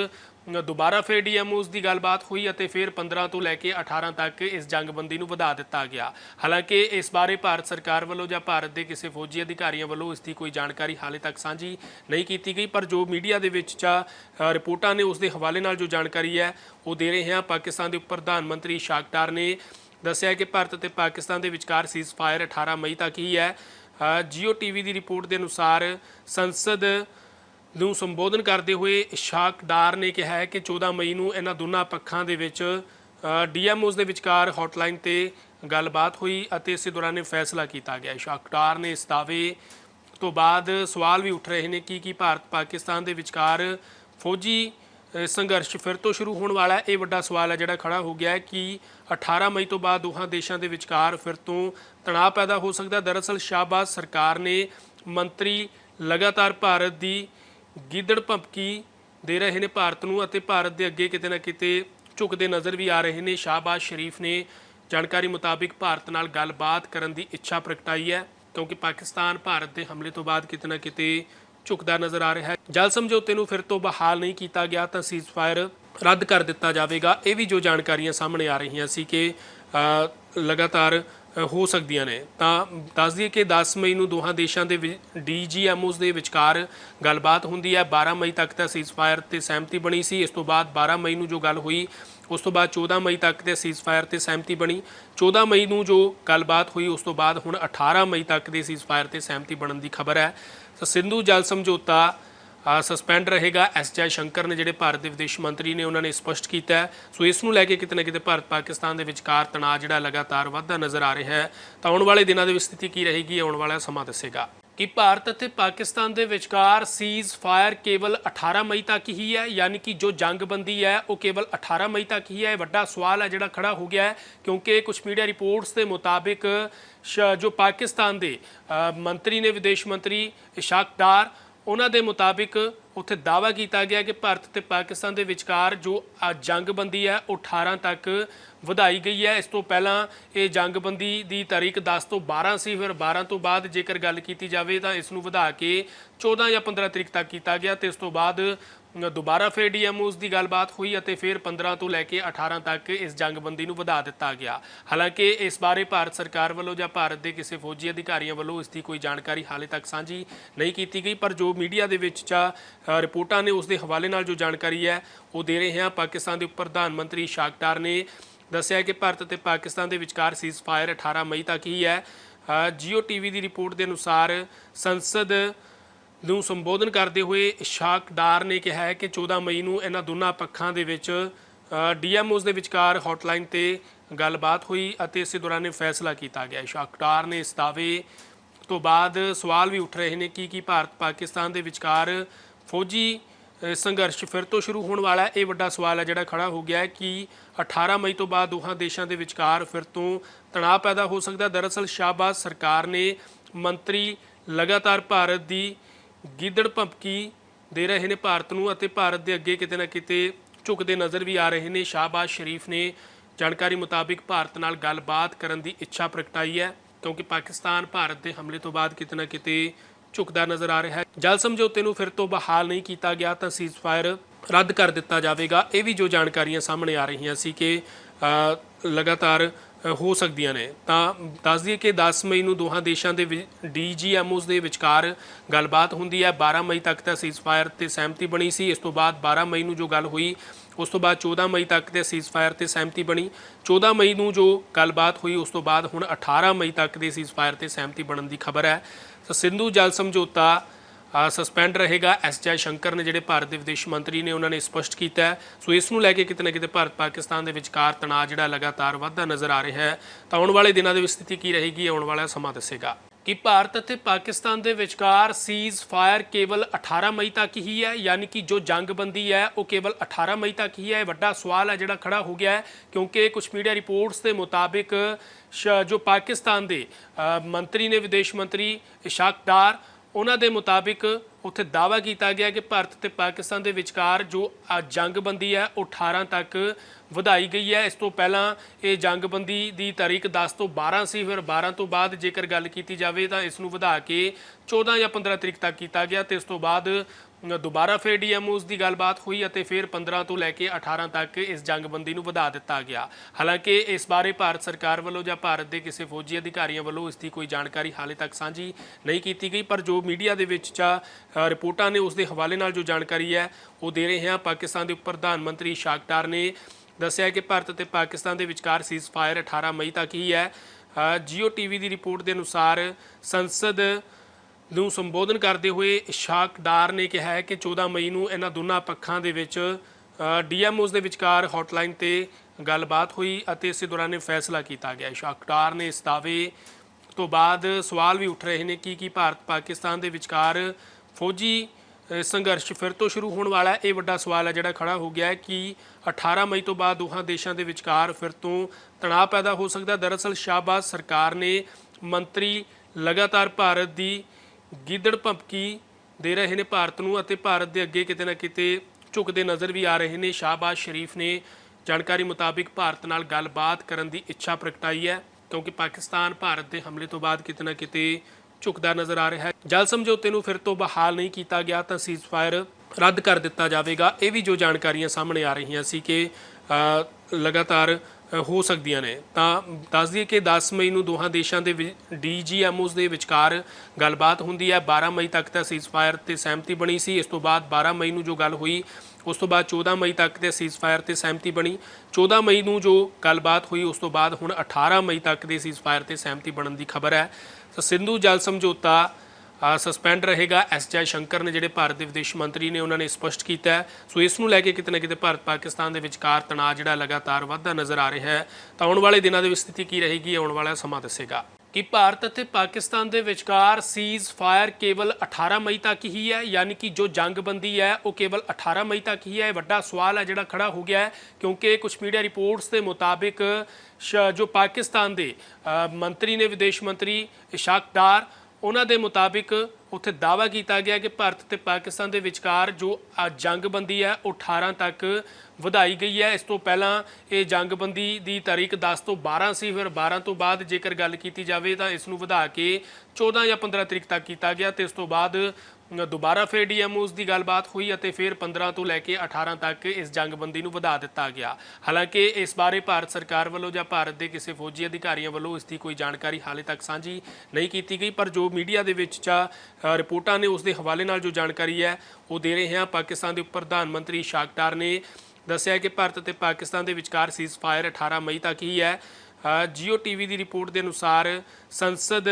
ਦੁਬਾਰਾ ਫਿਰ ਡੀਐਮਓਸ ਦੀ ਗੱਲਬਾਤ ਹੋਈ ਅਤੇ ਫਿਰ 15 ਤੋਂ ਲੈ ਕੇ 18 ਤੱਕ ਇਸ ਜੰਗਬੰਦੀ ਨੂੰ ਵਧਾ ਦਿੱਤਾ ਗਿਆ। ਹਾਲਾਂਕਿ ਇਸ ਬਾਰੇ ਭਾਰਤ ਸਰਕਾਰ ਵੱਲੋਂ ਜਾਂ ਭਾਰਤ ਦੇ ਕਿਸੇ ਫੌਜੀ ਅਧਿਕਾਰੀਆਂ ਵੱਲੋਂ ਇਸ ਦੀ ਕੋਈ ਜਾਣਕਾਰੀ ਹਾਲੇ ਤੱਕ ਸਾਂਝੀ ਨਹੀਂ ਕੀਤੀ ਗਈ, ਪਰ ਜੋ ਮੀਡੀਆ ਦੇ ਵਿੱਚ ਚਾ ਰਿਪੋਰਟਾਂ ਨੇ ਉਸ ਦੇ ਹਵਾਲੇ ਨਾਲ ਜੋ ਜਾਣਕਾਰੀ ਹੈ ਉਹ ਦੇ ਰਹੇ ਹਾਂ। ਪਾਕਿਸਤਾਨ ਦੇ ਉਪ ਪ੍ਰਧਾਨ ਮੰਤਰੀ ਸ਼ਾਕਟਾਰ ਨੇ ਦੱਸਿਆ ਕਿ ਭਾਰਤ ਅਤੇ ਪਾਕਿਸਤਾਨ ਦੇ ਵਿਚਕਾਰ ਸੀਜ਼ ਫਾਇਰ 18 ਮਈ ਤੱਕ ਹੀ ਹੈ। ਅ, ਜੀਓ ਟੀਵੀ ਦੀ ਰਿਪੋਰਟ ਦੇ ਅਨੁਸਾਰ ਸੰਸਦ ਨੂੰ ਸੰਬੋਧਨ ਕਰਦੇ ਹੋਏ ਇਸ਼ਾਕ ਨੇ ਕਿਹਾ ਹੈ ਕਿ 14 ਮਈ ਨੂੰ ਇਹਨਾਂ ਦੋਨਾਂ ਪੱਖਾਂ ਦੇ ਵਿੱਚ ਡੀਐਮਓਸ ਦੇ ਵਿਚਕਾਰ ਹੌਟਲਾਈਨ ਤੇ ਗੱਲਬਾਤ ਹੋਈ ਅਤੇ ਇਸੇ ਦੌਰਾਨ ਇਹ ਫੈਸਲਾ ਕੀਤਾ ਗਿਆ। ਇਸ਼ਾਕ ਨੇ ਇਸ ਦਾਅਵੇ ਤੋਂ ਬਾਅਦ ਸਵਾਲ ਵੀ ਉੱਠ ਰਹੇ ਨੇ ਕਿ ਕੀ ਭਾਰਤ ਪਾਕਿਸਤਾਨ ਦੇ ਵਿਚਕਾਰ ਫੌਜੀ ਸੰਘਰਸ਼ ਫਿਰ ਤੋਂ ਸ਼ੁਰੂ ਹੋਣ ਵਾਲਾ ਹੈ ਇਹ ਵੱਡਾ ਸਵਾਲ ਹੈ ਜਿਹੜਾ ਖੜਾ ਹੋ ਗਿਆ ਹੈ ਕਿ 18 ਮਈ ਤੋਂ ਬਾਅਦ ਦੋਹਾਂ ਦੇਸ਼ਾਂ ਦੇ ਵਿਚਕਾਰ ਫਿਰ ਤੋਂ ਤਣਾਅ ਪੈਦਾ ਹੋ ਸਕਦਾ। ਦਰਅਸਲ ਸ਼ਾਹਬਾਜ਼ ਸਰਕਾਰ ਨੇ ਮੰਤਰੀ ਲਗਾਤਾਰ ਭਾਰਤ ਦੀ ਗਿੱਦੜ ਭੰਪਕੀ ਦੇ ਰਹੇ ਨੇ ਭਾਰਤ ਨੂੰ ਅਤੇ ਭਾਰਤ ਦੇ ਅੱਗੇ ਕਿਤੇ ਨਾ ਕਿਤੇ ਝੁਕਦੇ ਨਜ਼ਰ ਵੀ ਆ ਰਹੇ ਨੇ। ਸ਼ਾਹਬਾਜ਼ ਸ਼ਰੀਫ ਨੇ ਜਾਣਕਾਰੀ ਮੁਤਾਬਿਕ ਭਾਰਤ ਨਾਲ ਗੱਲਬਾਤ ਕਰਨ ਦੀ ਇੱਛਾ ਪ੍ਰਗਟਾਈ ਹੈ ਕਿਉਂਕਿ ਪਾਕਿਸਤਾਨ ਭਾਰਤ ਦੇ ਹਮਲੇ ਤੋਂ ਬਾਅਦ ਕਿਤੇ ਨਾ ਕਿਤੇ ਝੁਕਦਾ ਨਜ਼ਰ ਆ ਰਿਹਾ ਹੈ। ਜਲ ਸਮਝੌਤੇ ਨੂੰ ਫਿਰ ਤੋਂ ਬਹਾਲ ਨਹੀਂ ਕੀਤਾ ਗਿਆ ਤਾਂ ਸੀਜ਼ਫਾਇਰ ਰੱਦ ਕਰ ਦਿੱਤਾ ਜਾਵੇਗਾ। ਇਹ ਵੀ ਜੋ ਜਾਣਕਾਰੀਆਂ ਸਾਹਮਣੇ ਆ ਰਹੀਆਂ ਸੀ ਕਿ ਲਗਾਤਾਰ ਹੋ ਸਕਦੀਆਂ ਨੇ। ਤਾਂ ਦੱਸ ਦਈਏ ਕਿ 10 ਮਈ ਨੂੰ ਦੋਹਾਂ ਦੇਸ਼ਾਂ ਦੇ ਡੀਜੀਐਮਓਸ ਦੇ ਵਿਚਕਾਰ ਗੱਲਬਾਤ ਹੁੰਦੀ ਹੈ। 12 ਮਈ ਤੱਕ ਤਾਂ ਸੀਜ਼ਫਾਇਰ ਤੇ ਸਹਿਮਤੀ ਬਣੀ ਸੀ। ਇਸ ਤੋਂ ਬਾਅਦ 12 ਮਈ ਨੂੰ ਜੋ ਗੱਲ ਹੋਈ, ਉਸ ਤੋਂ ਬਾਅਦ 14 ਮਈ ਤੱਕ ਤੇ ਸੀਜ਼ਫਾਇਰ ਤੇ ਸਹਿਮਤੀ ਬਣੀ। 14 ਮਈ ਨੂੰ ਜੋ ਗੱਲਬਾਤ ਹੋਈ, ਉਸ ਤੋਂ ਬਾਅਦ ਹੁਣ 18 ਮਈ ਤੱਕ ਦੇ ਸੀਜ਼ਫਾਇਰ ਤੇ ਸਹਿਮਤੀ ਬਣਨ ਦੀ ਖਬਰ ਹੈ। ਤਾਂ ਸਿੰਧੂ ਜਲ ਸਮਝੌਤਾ ਸਸਪੈਂਡ ਰਹੇਗਾ। ਐਸ ਜੈ ਸ਼ੰਕਰ ਨੇ ਜਿਹੜੇ ਭਾਰਤ ਦੇ ਵਿਦੇਸ਼ ਮੰਤਰੀ ਨੇ, ਉਹਨਾਂ ਨੇ ਸਪਸ਼ਟ ਕੀਤਾ ਹੈ। ਸੋ ਇਸ ਨੂੰ ਲੈ ਕੇ ਕਿਤੇ ਨਾ ਕਿਤੇ ਭਾਰਤ ਪਾਕਿਸਤਾਨ ਦੇ ਵਿਚਕਾਰ ਤਣਾਅ ਜਿਹੜਾ ਲਗਾਤਾਰ ਵੱਧਦਾ ਨਜ਼ਰ ਆ ਰਿਹਾ ਹੈ। ਤਾਂ ਆਉਣ ਵਾਲੇ ਦਿਨਾਂ ਦੇ ਵਿੱਚ ਸਥਿਤੀ ਕੀ ਰਹੇਗੀ ਆਉਣ ਵਾਲਾ ਸਮਾਂ ਦੱਸੇਗਾ। ਕਿ ਭਾਰਤ ਅਤੇ ਪਾਕਿਸਤਾਨ ਦੇ ਵਿਚਕਾਰ ਸੀਜ਼ ਫਾਇਰ ਕੇਵਲ 18 ਮਈ ਤੱਕ ਹੀ ਹੈ? ਯਾਨੀ ਕਿ ਜੋ ਜੰਗਬੰਦੀ ਹੈ, ਉਹ ਕੇਵਲ 18 ਮਈ ਤੱਕ ਹੀ ਹੈ? ਇਹ ਵੱਡਾ ਸਵਾਲ ਹੈ ਜਿਹੜਾ ਖੜਾ ਹੋ ਗਿਆ ਹੈ, ਕਿਉਂਕਿ ਕੁਝ ਮੀਡੀਆ ਰਿਪੋਰਟਸ ਦੇ ਮੁਤਾਬਿਕ ਜੋ ਪਾਕਿਸਤਾਨ ਦੇ ਮੰਤਰੀ ਨੇ, ਵਿਦੇਸ਼ ਮੰਤਰੀ ਇਸ਼ਾਕ ਡਾਰ, ਉਹਨਾਂ ਦੇ ਮੁਤਾਬਿਕ ਉੱਥੇ ਦਾਅਵਾ ਕੀਤਾ ਗਿਆ ਕਿ ਭਾਰਤ ਤੇ ਪਾਕਿਸਤਾਨ ਦੇ ਵਿਚਕਾਰ ਜੋ ਜੰਗਬੰਦੀ ਹੈ, ਉਹ 18 ਤੱਕ ਵਧਾਈ ਗਈ ਹੈ। ਇਸ ਤੋਂ ਪਹਿਲਾਂ ਇਹ ਜੰਗਬੰਦੀ ਦੀ ਤਾਰੀਖ 10 ਤੋਂ 12 ਸੀ, ਫਿਰ 12 ਤੋਂ ਬਾਅਦ ਜੇਕਰ ਗੱਲ ਕੀਤੀ ਜਾਵੇ ਤਾਂ ਇਸ ਨੂੰ ਵਧਾ ਕੇ 14 ਜਾਂ 15 ਤਰੀਕ ਤੱਕ ਕੀਤਾ ਗਿਆ ਤੇ ਇਸ ਤੋਂ ਬਾਅਦ ਦੁਬਾਰਾ ਫਿਰ ਡੀਐਮਓਸ ਦੀ ਗੱਲਬਾਤ ਹੋਈ ਅਤੇ ਫਿਰ 15 ਤੋਂ ਲੈ ਕੇ 18 ਤੱਕ ਇਸ ਜੰਗਬੰਦੀ ਨੂੰ ਵਧਾ ਦਿੱਤਾ ਗਿਆ। ਹਾਲਾਂਕਿ ਇਸ ਬਾਰੇ ਭਾਰਤ ਸਰਕਾਰ ਵੱਲੋਂ ਜਾਂ ਭਾਰਤ ਦੇ ਕਿਸੇ ਫੌਜੀ ਅਧਿਕਾਰੀਆਂ ਵੱਲੋਂ ਇਸ ਦੀ ਕੋਈ ਜਾਣਕਾਰੀ ਹਾਲੇ ਤੱਕ ਸਾਂਝੀ ਨਹੀਂ ਕੀਤੀ ਗਈ ਪਰ ਜੋ ਮੀਡੀਆ ਦੇ ਵਿੱਚ ਜਾਂ ਰਿਪੋਰਟਾਂ ਨੇ ਉਸ ਦੇ ਹਵਾਲੇ ਨਾਲ ਜੋ ਜਾਣਕਾਰੀ ਹੈ ਉਹ ਦੇ ਰਹੇ ਹਾਂ। ਪਾਕਿਸਤਾਨ ਦੇ ਉਪ ਪ੍ਰਧਾਨ ਮੰਤਰੀ ਸ਼ਾਕਟਾਰ ਨੇ ਦੱਸਿਆ ਕਿ ਭਾਰਤ ਅਤੇ ਪਾਕਿਸਤਾਨ ਦੇ ਵਿਚਕਾਰ ਸੀਜ਼ ਫਾਇਰ 18 ਮਈ ਤੱਕ ਹੀ ਹੈ। ਅ, ਜੀਓ ਟੀਵੀ ਦੀ ਰਿਪੋਰਟ ਦੇ ਅਨੁਸਾਰ ਸੰਸਦ ਨੂੰ ਸੰਬੋਧਨ ਕਰਦੇ ਹੋਏ ਇਸ਼ਾਕ ਨੇ ਕਿਹਾ ਹੈ ਕਿ 14 ਮਈ ਨੂੰ ਇਹਨਾਂ ਦੋਨਾਂ ਪੱਖਾਂ ਦੇ ਵਿੱਚ ਡੀਐਮਓਸ ਦੇ ਵਿਚਕਾਰ ਹੌਟਲਾਈਨ ਤੇ ਗੱਲਬਾਤ ਹੋਈ ਅਤੇ ਇਸੇ ਦੌਰਾਨ ਇਹ ਫੈਸਲਾ ਕੀਤਾ ਗਿਆ। ਇਸ਼ਾਕ ਨੇ ਇਸ ਦਾਅਵੇ ਤੋਂ ਬਾਅਦ ਸਵਾਲ ਵੀ ਉੱਠ ਰਹੇ ਨੇ ਕਿ ਕੀ ਭਾਰਤ ਪਾਕਿਸਤਾਨ ਦੇ ਵਿਚਕਾਰ ਫੌਜੀ ਸੰਘਰਸ਼ ਫਿਰ ਤੋਂ ਸ਼ੁਰੂ ਹੋਣ ਵਾਲਾ ਇਹ ਵੱਡਾ ਸਵਾਲ ਹੈ ਜਿਹੜਾ ਖੜਾ ਹੋ ਗਿਆ ਹੈ ਕਿ 18 ਮਈ ਤੋਂ ਬਾਅਦ ਦੋਹਾਂ ਦੇਸ਼ਾਂ ਦੇ ਵਿਚਕਾਰ ਫਿਰ ਤੋਂ ਤਣਾਅ ਪੈਦਾ ਹੋ ਸਕਦਾ ਦਰਅਸਲ ਸ਼ਾਹਬਾਜ਼ ਸਰਕਾਰ ਨੇ ਮੰਤਰੀ ਲਗਾਤਾਰ ਭਾਰਤ ਦੀ ਗਿੱਦੜ ਭੰਪਕੀ ਦੇ ਰਹੇ ਨੇ ਭਾਰਤ ਨੂੰ ਅਤੇ ਭਾਰਤ ਦੇ ਅੱਗੇ ਕਿਤੇ ਨਾ ਕਿਤੇ ਝੁਕਦੇ ਨਜ਼ਰ ਵੀ ਆ ਰਹੇ ਨੇ। ਸ਼ਾਹਬਾਜ਼ ਸ਼ਰੀਫ ਨੇ ਜਾਣਕਾਰੀ ਮੁਤਾਬਿਕ ਭਾਰਤ ਨਾਲ ਗੱਲਬਾਤ ਕਰਨ ਦੀ ਇੱਛਾ ਪ੍ਰਗਟਾਈ ਹੈ ਕਿਉਂਕਿ ਪਾਕਿਸਤਾਨ ਭਾਰਤ ਦੇ ਹਮਲੇ ਤੋਂ ਬਾਅਦ ਕਿਤੇ ਨਾ ਕਿਤੇ ਝੁਕਦਾ ਨਜ਼ਰ ਆ ਰਿਹਾ ਹੈ। ਜਲ ਸਮਝੌਤੇ ਨੂੰ ਫਿਰ ਤੋਂ ਬਹਾਲ ਨਹੀਂ ਕੀਤਾ ਗਿਆ ਤਾਂ ਸੀਜ਼ਫਾਇਰ ਰੱਦ ਕਰ ਦਿੱਤਾ ਜਾਵੇਗਾ। ਇਹ ਵੀ ਜੋ ਜਾਣਕਾਰੀਆਂ ਸਾਹਮਣੇ ਆ ਰਹੀਆਂ ਸੀ ਕਿ ਲਗਾਤਾਰ ਹੋ ਸਕਦੀਆਂ ਨੇ। ਤਾਂ ਦੱਸ ਦਈਏ ਕਿ 10 ਮਈ ਨੂੰ ਦੋਹਾਂ ਦੇਸ਼ਾਂ ਦੇ ਡੀਜੀਐਮਓਸ ਦੇ ਵਿਚਕਾਰ ਗੱਲਬਾਤ ਹੁੰਦੀ ਹੈ। 12 ਮਈ ਤੱਕ ਤਾਂ ਸੀਜ਼ਫਾਇਰ ਤੇ ਸਹਿਮਤੀ ਬਣੀ ਸੀ। ਇਸ ਤੋਂ ਬਾਅਦ 12 ਮਈ ਨੂੰ ਜੋ ਗੱਲ ਹੋਈ, ਉਸ ਤੋਂ ਬਾਅਦ 14 ਮਈ ਤੱਕ ਤੇ ਸੀਜ਼ਫਾਇਰ ਤੇ ਸਹਿਮਤੀ ਬਣੀ। 14 ਮਈ ਨੂੰ ਜੋ ਗੱਲਬਾਤ ਹੋਈ, ਉਸ ਤੋਂ ਬਾਅਦ ਹੁਣ 18 ਮਈ ਤੱਕ ਦੇ ਸੀਜ਼ਫਾਇਰ ਤੇ ਸਹਿਮਤੀ ਬਣਨ ਦੀ ਖਬਰ ਹੈ। ਤਾਂ ਸਿੰਧੂ ਜਲ ਸਮਝੌਤਾ ਸਸਪੈਂਡ ਰਹੇਗਾ। ਐਸ ਜੈ ਸ਼ੰਕਰ ਨੇ ਜਿਹੜੇ ਭਾਰਤ ਦੇ ਵਿਦੇਸ਼ ਮੰਤਰੀ ਨੇ ਉਹਨਾਂ ਨੇ ਸਪਸ਼ਟ ਕੀਤਾ ਸੋ ਇਸ ਨੂੰ ਲੈ ਕੇ ਕਿਤੇ ਨਾ ਕਿਤੇ ਭਾਰਤ ਪਾਕਿਸਤਾਨ ਦੇ ਵਿਚਕਾਰ ਤਣਾਅ ਜਿਹੜਾ ਲਗਾਤਾਰ ਵੱਧਦਾ ਨਜ਼ਰ ਆ ਰਿਹਾ ਹੈ। ਤਾਂ ਆਉਣ ਵਾਲੇ ਦਿਨਾਂ ਦੇ ਵਿੱਚ ਸਥਿਤੀ ਕੀ ਰਹੇਗੀ ਆਉਣ ਵਾਲਾ ਸਮਾਂ ਦੱਸੇਗਾ। ਕਿ ਭਾਰਤ ਅਤੇ ਪਾਕਿਸਤਾਨ ਦੇ ਵਿਚਕਾਰ ਸੀਜ਼ ਫਾਇਰ ਕੇਵਲ 18 ਮਈ ਤੱਕ ਹੀ ਹੈ, ਯਾਨੀ ਕਿ ਜੋ ਜੰਗਬੰਦੀ ਹੈ, ਉਹ ਕੇਵਲ 18 ਮਈ ਤੱਕ ਹੀ ਹੈ। ਇਹ ਵੱਡਾ ਸਵਾਲ ਹੈ ਜਿਹੜਾ ਖੜਾ ਹੋ ਗਿਆ ਹੈ, ਕਿਉਂਕਿ ਕੁਝ ਮੀਡੀਆ ਰਿਪੋਰਟਸ ਦੇ ਮੁਤਾਬਿਕ ਸ਼- ਜੋ ਪਾਕਿਸਤਾਨ ਦੇ ਮੰਤਰੀ ਨੇ, ਵਿਦੇਸ਼ ਮੰਤਰੀ ਇਸ਼ਾਕ ਡਾਰ ਉਹਨਾਂ ਦੇ ਮੁਤਾਬਿਕ ਉੱਥੇ ਦਾਅਵਾ ਕੀਤਾ ਗਿਆ ਕਿ ਭਾਰਤ ਤੇ ਪਾਕਿਸਤਾਨ ਦੇ ਵਿਚਕਾਰ ਜੋ ਜੰਗਬੰਦੀ ਹੈ, ਉਹ 18 ਤੱਕ ਵਧਾਈ ਗਈ ਹੈ। ਇਸ ਤੋਂ ਪਹਿਲਾਂ ਇਹ ਜੰਗਬੰਦੀ ਦੀ ਤਾਰੀਖ 10 ਤੋਂ 12 ਸੀ, ਫਿਰ 12 ਤੋਂ ਬਾਅਦ ਜੇਕਰ ਗੱਲ ਕੀਤੀ ਜਾਵੇ ਤਾਂ ਇਸ ਨੂੰ ਵਧਾ ਕੇ 14 ਜਾਂ 15 ਤਰੀਕ ਤੱਕ ਕੀਤਾ ਗਿਆ ਤੇ ਇਸ ਤੋਂ ਬਾਅਦ ਦੁਬਾਰਾ ਫਿਰ ਡੀਐਮਓਸ ਦੀ ਗੱਲਬਾਤ ਹੋਈ ਅਤੇ ਫਿਰ 15 ਤੋਂ ਲੈ ਕੇ 18 ਤੱਕ ਇਸ ਜੰਗਬੰਦੀ ਨੂੰ ਵਧਾ ਦਿੱਤਾ ਗਿਆ। ਹਾਲਾਂਕਿ ਇਸ ਬਾਰੇ ਭਾਰਤ ਸਰਕਾਰ ਵੱਲੋਂ ਜਾਂ ਭਾਰਤ ਦੇ ਕਿਸੇ ਫੌਜੀ ਅਧਿਕਾਰੀਆਂ ਵੱਲੋਂ ਇਸ ਦੀ ਕੋਈ ਜਾਣਕਾਰੀ ਹਾਲੇ ਤੱਕ ਸਾਂਝੀ ਨਹੀਂ ਕੀਤੀ ਗਈ ਪਰ ਜੋ ਮੀਡੀਆ ਦੇ ਵਿੱਚ ਜਾਂ ਰਿਪੋਰਟਾਂ ਨੇ ਉਸ ਦੇ ਹਵਾਲੇ ਨਾਲ ਜੋ ਜਾਣਕਾਰੀ ਹੈ ਉਹ ਦੇ ਰਹੇ ਹਾਂ। ਪਾਕਿਸਤਾਨ ਦੇ ਉਪ ਪ੍ਰਧਾਨ ਮੰਤਰੀ ਸ਼ਾਕਟਾਰ ਨੇ ਦੱਸਿਆ ਕਿ ਭਾਰਤ ਅਤੇ ਪਾਕਿਸਤਾਨ ਦੇ ਵਿਚਕਾਰ ਸੀਜ਼ ਫਾਇਰ 18 ਮਈ ਤੱਕ ਹੀ ਹੈ। ਅ, ਜੀਓ ਟੀਵੀ ਦੀ ਰਿਪੋਰਟ ਦੇ ਅਨੁਸਾਰ ਸੰਸਦ ਨੂੰ ਸੰਬੋਧਨ ਕਰਦੇ ਹੋਏ ਇਸ਼ਾਕ ਨੇ ਕਿਹਾ ਹੈ ਕਿ 14 ਮਈ ਨੂੰ ਇਹਨਾਂ ਦੋਨਾਂ ਪੱਖਾਂ ਦੇ ਵਿੱਚ ਡੀਐਮਓਸ ਦੇ ਵਿਚਕਾਰ ਹੌਟਲਾਈਨ ਤੇ ਗੱਲਬਾਤ ਹੋਈ ਅਤੇ ਇਸੇ ਦੌਰਾਨ ਇਹ ਫੈਸਲਾ ਕੀਤਾ ਗਿਆ। ਇਸ਼ਾਕ ਨੇ ਇਸ ਦਾਅਵੇ ਤੋਂ ਬਾਅਦ ਸਵਾਲ ਵੀ ਉੱਠ ਰਹੇ ਨੇ ਕਿ ਕੀ ਭਾਰਤ ਪਾਕਿਸਤਾਨ ਦੇ ਵਿਚਕਾਰ ਫੌਜੀ ਸੰਘਰਸ਼ ਫਿਰ ਤੋਂ ਸ਼ੁਰੂ ਹੋਣ ਵਾਲਾ ਹੈ ਇਹ ਵੱਡਾ ਸਵਾਲ ਹੈ ਜਿਹੜਾ ਖੜਾ ਹੋ ਗਿਆ ਹੈ ਕਿ 18 ਮਈ ਤੋਂ ਬਾਅਦ ਦੋਹਾਂ ਦੇਸ਼ਾਂ ਦੇ ਵਿਚਕਾਰ ਫਿਰ ਤੋਂ ਤਣਾਅ ਪੈਦਾ ਹੋ ਸਕਦਾ ਦਰਅਸਲ ਸ਼ਾਹਬਾਜ਼ ਸਰਕਾਰ ਨੇ ਮੰਤਰੀ ਲਗਾਤਾਰ ਭਾਰਤ ਦੀ ਗਿੱਦੜ ਭੰਪਕੀ ਦੇ ਰਹੇ ਨੇ ਭਾਰਤ ਨੂੰ ਅਤੇ ਭਾਰਤ ਦੇ ਅੱਗੇ ਕਿਤੇ ਨਾ ਕਿਤੇ ਝੁਕਦੇ ਨਜ਼ਰ ਵੀ ਆ ਰਹੇ ਨੇ। ਸ਼ਾਹਬਾਜ਼ ਸ਼ਰੀਫ ਨੇ ਜਾਣਕਾਰੀ ਮੁਤਾਬਿਕ ਭਾਰਤ ਨਾਲ ਗੱਲਬਾਤ ਕਰਨ ਦੀ ਇੱਛਾ ਪ੍ਰਗਟਾਈ ਹੈ, ਕਿਉਂਕਿ ਪਾਕਿਸਤਾਨ ਭਾਰਤ ਦੇ ਹਮਲੇ ਤੋਂ ਬਾਅਦ ਕਿਤੇ ਨਾ ਕਿਤੇ ਝੁਕਦਾ ਨਜ਼ਰ ਆ ਰਿਹਾ ਹੈ। ਜਲ ਸਮਝੌਤੇ ਨੂੰ ਫਿਰ ਤੋਂ ਬਹਾਲ ਨਹੀਂ ਕੀਤਾ ਗਿਆ ਤਾਂ ਸੀਜ਼ਫਾਇਰ ਰੱਦ ਕਰ ਦਿੱਤਾ ਜਾਵੇਗਾ। ਇਹ ਵੀ ਜੋ ਜਾਣਕਾਰੀਆਂ ਸਾਹਮਣੇ ਆ ਰਹੀਆਂ ਸੀ ਕਿ ਲਗਾਤਾਰ ਹੋ ਸਕਦੀਆਂ ਨੇ। ਤਾਂ ਦੱਸ ਦਈਏ ਕਿ 10 ਮਈ ਨੂੰ ਦੋਹਾਂ ਦੇਸ਼ਾਂ ਦੇ ਡੀਜੀਐਮਓਸ ਦੇ ਵਿਚਕਾਰ ਗੱਲਬਾਤ ਹੁੰਦੀ ਹੈ। 12 ਮਈ ਤੱਕ ਤਾਂ ਸੀਜ਼ਫਾਇਰ ਤੇ ਸਹਿਮਤੀ ਬਣੀ ਸੀ। ਇਸ ਤੋਂ ਬਾਅਦ 12 ਮਈ ਨੂੰ ਜੋ ਗੱਲ ਹੋਈ, ਉਸ ਤੋਂ ਬਾਅਦ 14 ਮਈ ਤੱਕ ਤੇ ਸੀਜ਼ਫਾਇਰ ਤੇ ਸਹਿਮਤੀ ਬਣੀ। 14 ਮਈ ਨੂੰ ਜੋ ਗੱਲਬਾਤ ਹੋਈ, ਉਸ ਤੋਂ ਬਾਅਦ ਹੁਣ 18 ਮਈ ਤੱਕ ਦੇ ਸੀਜ਼ਫਾਇਰ ਤੇ ਸਹਿਮਤੀ ਬਣਨ ਦੀ ਖਬਰ ਹੈ। ਸਿੰਧੂ ਜਲ ਸਮਝੌਤਾ ਸਸਪੈਂਡ ਰਹੇਗਾ ਐਸ ਜੈ ਸ਼ੰਕਰ ਨੇ, ਜਿਹੜੇ ਭਾਰਤ ਦੇ ਵਿਦੇਸ਼ ਮੰਤਰੀ ਨੇ, ਉਹਨਾਂ ਨੇ ਸਪਸ਼ਟ ਕੀਤਾ ਸੋ ਇਸ ਨੂੰ ਲੈ ਕੇ ਕਿਤੇ ਨਾ ਕਿਤੇ ਭਾਰਤ ਪਾਕਿਸਤਾਨ ਦੇ ਵਿਚਕਾਰ ਤਣਾਅ ਜਿਹੜਾ ਲਗਾਤਾਰ ਵੱਧਦਾ ਨਜ਼ਰ ਆ ਰਿਹਾ ਹੈ। ਤਾਂ ਆਉਣ ਵਾਲੇ ਦਿਨਾਂ ਦੇ ਵਿੱਚ ਸਥਿਤੀ ਕੀ ਰਹੇਗੀ ਆਉਣ ਵਾਲਾ ਸਮਾਂ ਦੱਸੇਗਾ। ਕਿ ਭਾਰਤ ਅਤੇ ਪਾਕਿਸਤਾਨ ਦੇ ਵਿਚਕਾਰ ਸੀਜ਼ ਫਾਇਰ ਕੇਵਲ 18 ਮਈ ਤੱਕ ਹੀ ਹੈ, ਯਾਨੀ ਕਿ ਜੋ ਜੰਗਬੰਦੀ ਹੈ, ਉਹ ਕੇਵਲ 18 ਮਈ ਤੱਕ ਹੀ ਹੈ? ਇਹ ਵੱਡਾ ਸਵਾਲ ਹੈ ਜਿਹੜਾ ਖੜਾ ਹੋ ਗਿਆ ਹੈ, ਕਿਉਂਕਿ ਕੁਝ ਮੀਡੀਆ ਰਿਪੋਰਟਸ ਦੇ ਮੁਤਾਬਿਕ ਸ਼- ਜੋ ਪਾਕਿਸਤਾਨ ਦੇ ਮੰਤਰੀ ਨੇ, ਵਿਦੇਸ਼ ਮੰਤਰੀ ਇਸ਼ਾਕ ਡਾਰ ਉਹਨਾਂ ਦੇ ਮੁਤਾਬਿਕ ਉੱਥੇ ਦਾਅਵਾ ਕੀਤਾ ਗਿਆ ਕਿ ਭਾਰਤ ਤੇ ਪਾਕਿਸਤਾਨ ਦੇ ਵਿਚਕਾਰ ਜੋ ਜੰਗਬੰਦੀ ਹੈ, ਉਹ 18 ਤੱਕ ਵਧਾਈ ਗਈ ਹੈ। ਇਸ ਤੋਂ ਪਹਿਲਾਂ ਇਹ ਜੰਗਬੰਦੀ ਦੀ ਤਾਰੀਖ 10 ਤੋਂ 12 ਸੀ, ਫਿਰ 12 ਤੋਂ ਬਾਅਦ ਜੇਕਰ ਗੱਲ ਕੀਤੀ ਜਾਵੇ ਤਾਂ ਇਸ ਨੂੰ ਵਧਾ ਕੇ 14 ਜਾਂ 15 ਤਰੀਕ ਤੱਕ ਕੀਤਾ ਗਿਆ ਤੇ ਇਸ ਤੋਂ ਬਾਅਦ ਦੁਬਾਰਾ ਫਿਰ ਡੀਐਮਓਸ ਦੀ ਗੱਲਬਾਤ ਹੋਈ ਅਤੇ ਫਿਰ 15 ਤੋਂ ਲੈ ਕੇ 18 ਤੱਕ ਇਸ ਜੰਗਬੰਦੀ ਨੂੰ ਵਧਾ ਦਿੱਤਾ ਗਿਆ। ਹਾਲਾਂਕਿ ਇਸ ਬਾਰੇ ਭਾਰਤ ਸਰਕਾਰ ਵੱਲੋਂ ਜਾਂ ਭਾਰਤ ਦੇ ਕਿਸੇ ਫੌਜੀ ਅਧਿਕਾਰੀਆਂ ਵੱਲੋਂ ਇਸ ਦੀ ਕੋਈ ਜਾਣਕਾਰੀ ਹਾਲੇ ਤੱਕ ਸਾਂਝੀ ਨਹੀਂ ਕੀਤੀ ਗਈ ਪਰ ਜੋ ਮੀਡੀਆ ਦੇ ਵਿੱਚ ਜਾਂ ਰਿਪੋਰਟਾਂ ਨੇ ਉਸ ਦੇ ਹਵਾਲੇ ਨਾਲ ਜੋ ਜਾਣਕਾਰੀ ਹੈ ਉਹ ਦੇ ਰਹੇ ਹਾਂ। ਪਾਕਿਸਤਾਨ ਦੇ ਉਪ ਪ੍ਰਧਾਨ ਮੰਤਰੀ ਸ਼ਾਕਟਾਰ ਨੇ ਦੱਸਿਆ ਕਿ ਭਾਰਤ ਅਤੇ ਪਾਕਿਸਤਾਨ ਦੇ ਵਿਚਕਾਰ ਸੀਜ਼ ਫਾਇਰ 18 ਮਈ ਤੱਕ ਹੀ ਹੈ। ਅ, ਜੀਓ ਟੀਵੀ ਦੀ ਰਿਪੋਰਟ ਦੇ ਅਨੁਸਾਰ ਸੰਸਦ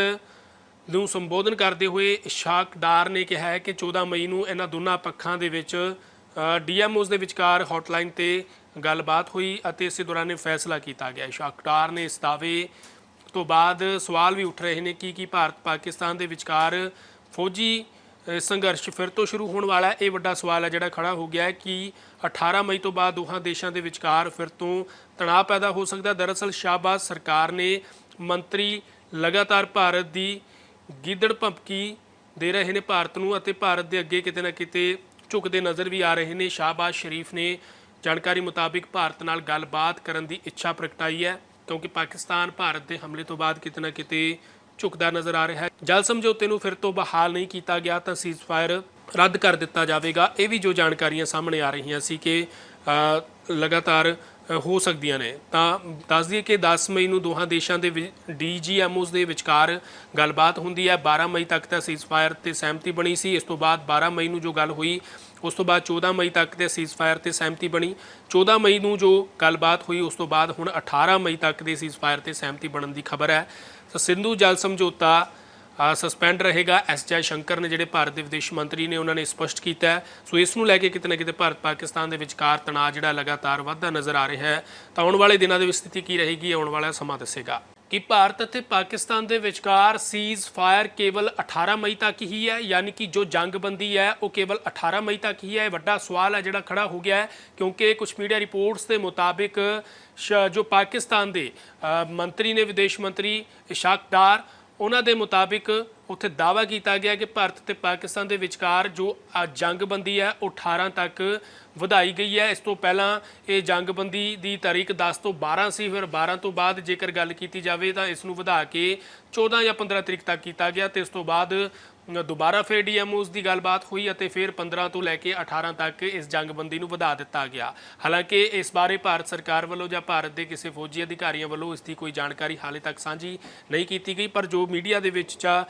ਨੂੰ ਸੰਬੋਧਨ ਕਰਦੇ ਹੋਏ ਇਸ਼ਾਕ ਨੇ ਕਿਹਾ ਹੈ ਕਿ 14 ਮਈ ਨੂੰ ਇਹਨਾਂ ਦੋਨਾਂ ਪੱਖਾਂ ਦੇ ਵਿੱਚ ਡੀਐਮਓਸ ਦੇ ਵਿਚਕਾਰ ਹੌਟਲਾਈਨ ਤੇ ਗੱਲਬਾਤ ਹੋਈ ਅਤੇ ਇਸੇ ਦੌਰਾਨ ਇਹ ਫੈਸਲਾ ਕੀਤਾ ਗਿਆ। ਇਸ਼ਾਕ ਨੇ ਇਸ ਦਾਅਵੇ ਤੋਂ ਬਾਅਦ ਸਵਾਲ ਵੀ ਉੱਠ ਰਹੇ ਨੇ ਕਿ ਕੀ ਭਾਰਤ ਪਾਕਿਸਤਾਨ ਦੇ ਵਿਚਕਾਰ ਫੌਜੀ ਸੰਘਰਸ਼ ਫਿਰ ਤੋਂ ਸ਼ੁਰੂ ਹੋਣ ਵਾਲਾ ਹੈ ਇਹ ਵੱਡਾ ਸਵਾਲ ਹੈ ਜਿਹੜਾ ਖੜਾ ਹੋ ਗਿਆ ਹੈ ਕਿ 18 ਮਈ ਤੋਂ ਬਾਅਦ ਦੋਹਾਂ ਦੇਸ਼ਾਂ ਦੇ ਵਿਚਕਾਰ ਫਿਰ ਤੋਂ ਤਣਾਅ ਪੈਦਾ ਹੋ ਸਕਦਾ। ਦਰਅਸਲ ਸ਼ਾਹਬਾਜ਼ ਸਰਕਾਰ ਨੇ ਮੰਤਰੀ ਲਗਾਤਾਰ ਭਾਰਤ ਦੀ ਗਿੱਦੜ ਭੰਪਕੀ ਦੇ ਰਹੇ ਨੇ ਭਾਰਤ ਨੂੰ ਅਤੇ ਭਾਰਤ ਦੇ ਅੱਗੇ ਕਿਤੇ ਨਾ ਕਿਤੇ ਝੁਕਦੇ ਨਜ਼ਰ ਵੀ ਆ ਰਹੇ ਨੇ। ਸ਼ਾਹਬਾਜ਼ ਸ਼ਰੀਫ ਨੇ ਜਾਣਕਾਰੀ ਮੁਤਾਬਿਕ ਭਾਰਤ ਨਾਲ ਗੱਲਬਾਤ ਕਰਨ ਦੀ ਇੱਛਾ ਪ੍ਰਗਟਾਈ ਹੈ, ਕਿਉਂਕਿ ਪਾਕਿਸਤਾਨ ਭਾਰਤ ਦੇ ਹਮਲੇ ਤੋਂ ਬਾਅਦ ਕਿਤੇ ਨਾ ਕਿਤੇ ਝੁਕਦਾ ਨਜ਼ਰ ਆ ਰਿਹਾ ਹੈ। ਜਲ ਸਮਝੌਤੇ ਨੂੰ ਫਿਰ ਤੋਂ ਬਹਾਲ ਨਹੀਂ ਕੀਤਾ ਗਿਆ ਤਾਂ ਸੀਜ਼ਫਾਇਰ ਰੱਦ ਕਰ ਦਿੱਤਾ ਜਾਵੇਗਾ। ਇਹ ਵੀ ਜੋ ਜਾਣਕਾਰੀਆਂ ਸਾਹਮਣੇ ਆ ਰਹੀਆਂ ਸੀ ਕਿ ਲਗਾਤਾਰ ਹੋ ਸਕਦੀਆਂ ਨੇ। ਤਾਂ ਦੱਸ ਦਈਏ ਕਿ 10 ਮਈ ਨੂੰ ਦੋਹਾਂ ਦੇਸ਼ਾਂ ਦੇ ਡੀਜੀਐਮਓਸ ਦੇ ਵਿਚਕਾਰ ਗੱਲਬਾਤ ਹੁੰਦੀ ਹੈ। 12 ਮਈ ਤੱਕ ਤਾਂ ਸੀਜ਼ਫਾਇਰ ਤੇ ਸਹਿਮਤੀ ਬਣੀ ਸੀ। ਇਸ ਤੋਂ ਬਾਅਦ 12 ਮਈ ਨੂੰ ਜੋ ਗੱਲ ਹੋਈ, ਉਸ ਤੋਂ ਬਾਅਦ 14 ਮਈ ਤੱਕ ਤੇ ਸੀਜ਼ਫਾਇਰ ਤੇ ਸਹਿਮਤੀ ਬਣੀ। 14 ਮਈ ਨੂੰ ਜੋ ਗੱਲਬਾਤ ਹੋਈ, ਉਸ ਤੋਂ ਬਾਅਦ ਹੁਣ 18 ਮਈ ਤੱਕ ਦੇ ਸੀਜ਼ਫਾਇਰ ਤੇ ਸਹਿਮਤੀ ਬਣਨ ਦੀ ਖਬਰ ਹੈ। ਸਿੰਧੂ ਜਲ ਸਮਝੌਤਾ ਸਸਪੈਂਡ ਰਹੇਗਾ ਐਸ ਜੈ ਸ਼ੰਕਰ ਨੇ, ਜਿਹੜੇ ਭਾਰਤ ਦੇ ਵਿਦੇਸ਼ ਮੰਤਰੀ ਨੇ, ਉਹਨਾਂ ਨੇ ਸਪਸ਼ਟ ਕੀਤਾ ਹੈ। ਸੋ ਇਸ ਨੂੰ ਲੈ ਕੇ ਕਿਤੇ ਨਾ ਕਿਤੇ ਭਾਰਤ ਪਾਕਿਸਤਾਨ ਦੇ ਵਿਚਕਾਰ ਤਣਾਅ ਜਿਹੜਾ ਲਗਾਤਾਰ ਵੱਧਦਾ ਨਜ਼ਰ ਆ ਰਿਹਾ ਹੈ। ਤਾਂ ਆਉਣ ਵਾਲੇ ਦਿਨਾਂ ਦੇ ਵਿੱਚ ਸਥਿਤੀ ਕੀ ਰਹੇਗੀ ਆਉਣ ਵਾਲਾ ਸਮਾਂ ਦੱਸੇਗਾ। ਕਿ ਭਾਰਤ ਅਤੇ ਪਾਕਿਸਤਾਨ ਦੇ ਵਿਚਕਾਰ ਸੀਜ਼ ਫਾਇਰ ਕੇਵਲ 18 ਮਈ ਤੱਕ ਹੀ ਹੈ, ਯਾਨੀ ਕਿ ਜੋ ਜੰਗਬੰਦੀ ਹੈ, ਉਹ ਕੇਵਲ 18 ਮਈ ਤੱਕ ਹੀ ਹੈ? ਇਹ ਵੱਡਾ ਸਵਾਲ ਹੈ ਜਿਹੜਾ ਖੜਾ ਹੋ ਗਿਆ ਹੈ, ਕਿਉਂਕਿ ਕੁਝ ਮੀਡੀਆ ਰਿਪੋਰਟਸ ਦੇ ਮੁਤਾਬਿਕ ਸ਼- ਜੋ ਪਾਕਿਸਤਾਨ ਦੇ ਮੰਤਰੀ ਨੇ, ਵਿਦੇਸ਼ ਮੰਤਰੀ ਇਸ਼ਾਕ ਡਾਰ ਉਹਨਾਂ ਦੇ ਮੁਤਾਬਿਕ ਉੱਥੇ ਦਾਅਵਾ ਕੀਤਾ ਗਿਆ ਕਿ ਭਾਰਤ ਤੇ ਪਾਕਿਸਤਾਨ ਦੇ ਵਿਚਕਾਰ ਜੋ ਜੰਗਬੰਦੀ ਹੈ, ਉਹ 18 ਤੱਕ ਵਧਾਈ ਗਈ ਹੈ। ਇਸ ਤੋਂ ਪਹਿਲਾਂ ਇਹ ਜੰਗਬੰਦੀ ਦੀ ਤਾਰੀਖ 10 ਤੋਂ 12 ਸੀ, ਫਿਰ 12 ਤੋਂ ਬਾਅਦ ਜੇਕਰ ਗੱਲ ਕੀਤੀ ਜਾਵੇ ਤਾਂ ਇਸ ਨੂੰ ਵਧਾ ਕੇ 14 ਜਾਂ 15 ਤਰੀਕ ਤੱਕ ਕੀਤਾ ਗਿਆ ਤੇ ਇਸ ਤੋਂ ਬਾਅਦ ਦੁਬਾਰਾ ਫਿਰ ਡੀਐਮਓਸ ਦੀ ਗੱਲਬਾਤ ਹੋਈ ਅਤੇ ਫਿਰ 15 ਤੋਂ ਲੈ ਕੇ 18 ਤੱਕ ਇਸ ਜੰਗਬੰਦੀ ਨੂੰ ਵਧਾ ਦਿੱਤਾ ਗਿਆ। ਹਾਲਾਂਕਿ ਇਸ ਬਾਰੇ ਭਾਰਤ ਸਰਕਾਰ ਵੱਲੋਂ ਜਾਂ ਭਾਰਤ ਦੇ ਕਿਸੇ ਫੌਜੀ ਅਧਿਕਾਰੀਆਂ ਵੱਲੋਂ ਇਸ ਦੀ ਕੋਈ ਜਾਣਕਾਰੀ ਹਾਲੇ ਤੱਕ ਸਾਂਝੀ ਨਹੀਂ ਕੀਤੀ ਗਈ ਪਰ ਜੋ ਮੀਡੀਆ ਦੇ ਵਿੱਚ ਜਾਂ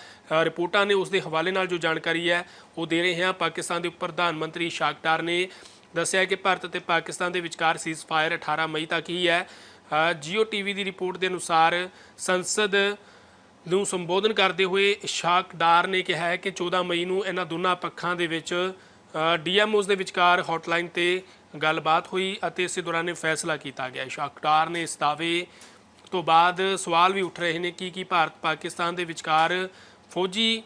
ਰਿਪੋਰਟਾਂ ਨੇ ਉਸ ਦੇ ਹਵਾਲੇ ਨਾਲ ਜੋ ਜਾਣਕਾਰੀ ਹੈ ਉਹ ਦੇ ਰਹੇ ਹਾਂ। ਪਾਕਿਸਤਾਨ ਦੇ ਉਪ ਪ੍ਰਧਾਨ ਮੰਤਰੀ ਸ਼ਾਕਟਾਰ ਨੇ ਦੱਸਿਆ ਕਿ ਭਾਰਤ ਅਤੇ ਪਾਕਿਸਤਾਨ ਦੇ ਵਿਚਕਾਰ ਸੀਜ਼ ਫਾਇਰ 18 ਮਈ ਤੱਕ ਹੀ ਹੈ। ਅ, ਜੀਓ ਟੀਵੀ ਦੀ ਰਿਪੋਰਟ ਦੇ ਅਨੁਸਾਰ ਸੰਸਦ ਨੂੰ ਸੰਬੋਧਨ ਕਰਦੇ ਹੋਏ ਇਸ਼ਾਕ ਨੇ ਕਿਹਾ ਹੈ ਕਿ 14 ਮਈ ਨੂੰ ਇਹਨਾਂ ਦੋਨਾਂ ਪੱਖਾਂ ਦੇ ਵਿੱਚ ਡੀਐਮਓਸ ਦੇ ਵਿਚਕਾਰ ਹੌਟਲਾਈਨ ਤੇ ਗੱਲਬਾਤ ਹੋਈ ਅਤੇ ਇਸੇ ਦੌਰਾਨ ਇਹ ਫੈਸਲਾ ਕੀਤਾ ਗਿਆ। ਇਸ਼ਾਕ ਨੇ ਇਸ ਦਾਅਵੇ ਤੋਂ ਬਾਅਦ ਸਵਾਲ ਵੀ ਉੱਠ ਰਹੇ ਨੇ ਕਿ ਕੀ ਭਾਰਤ ਪਾਕਿਸਤਾਨ ਦੇ ਵਿਚਕਾਰ ਫੌਜੀ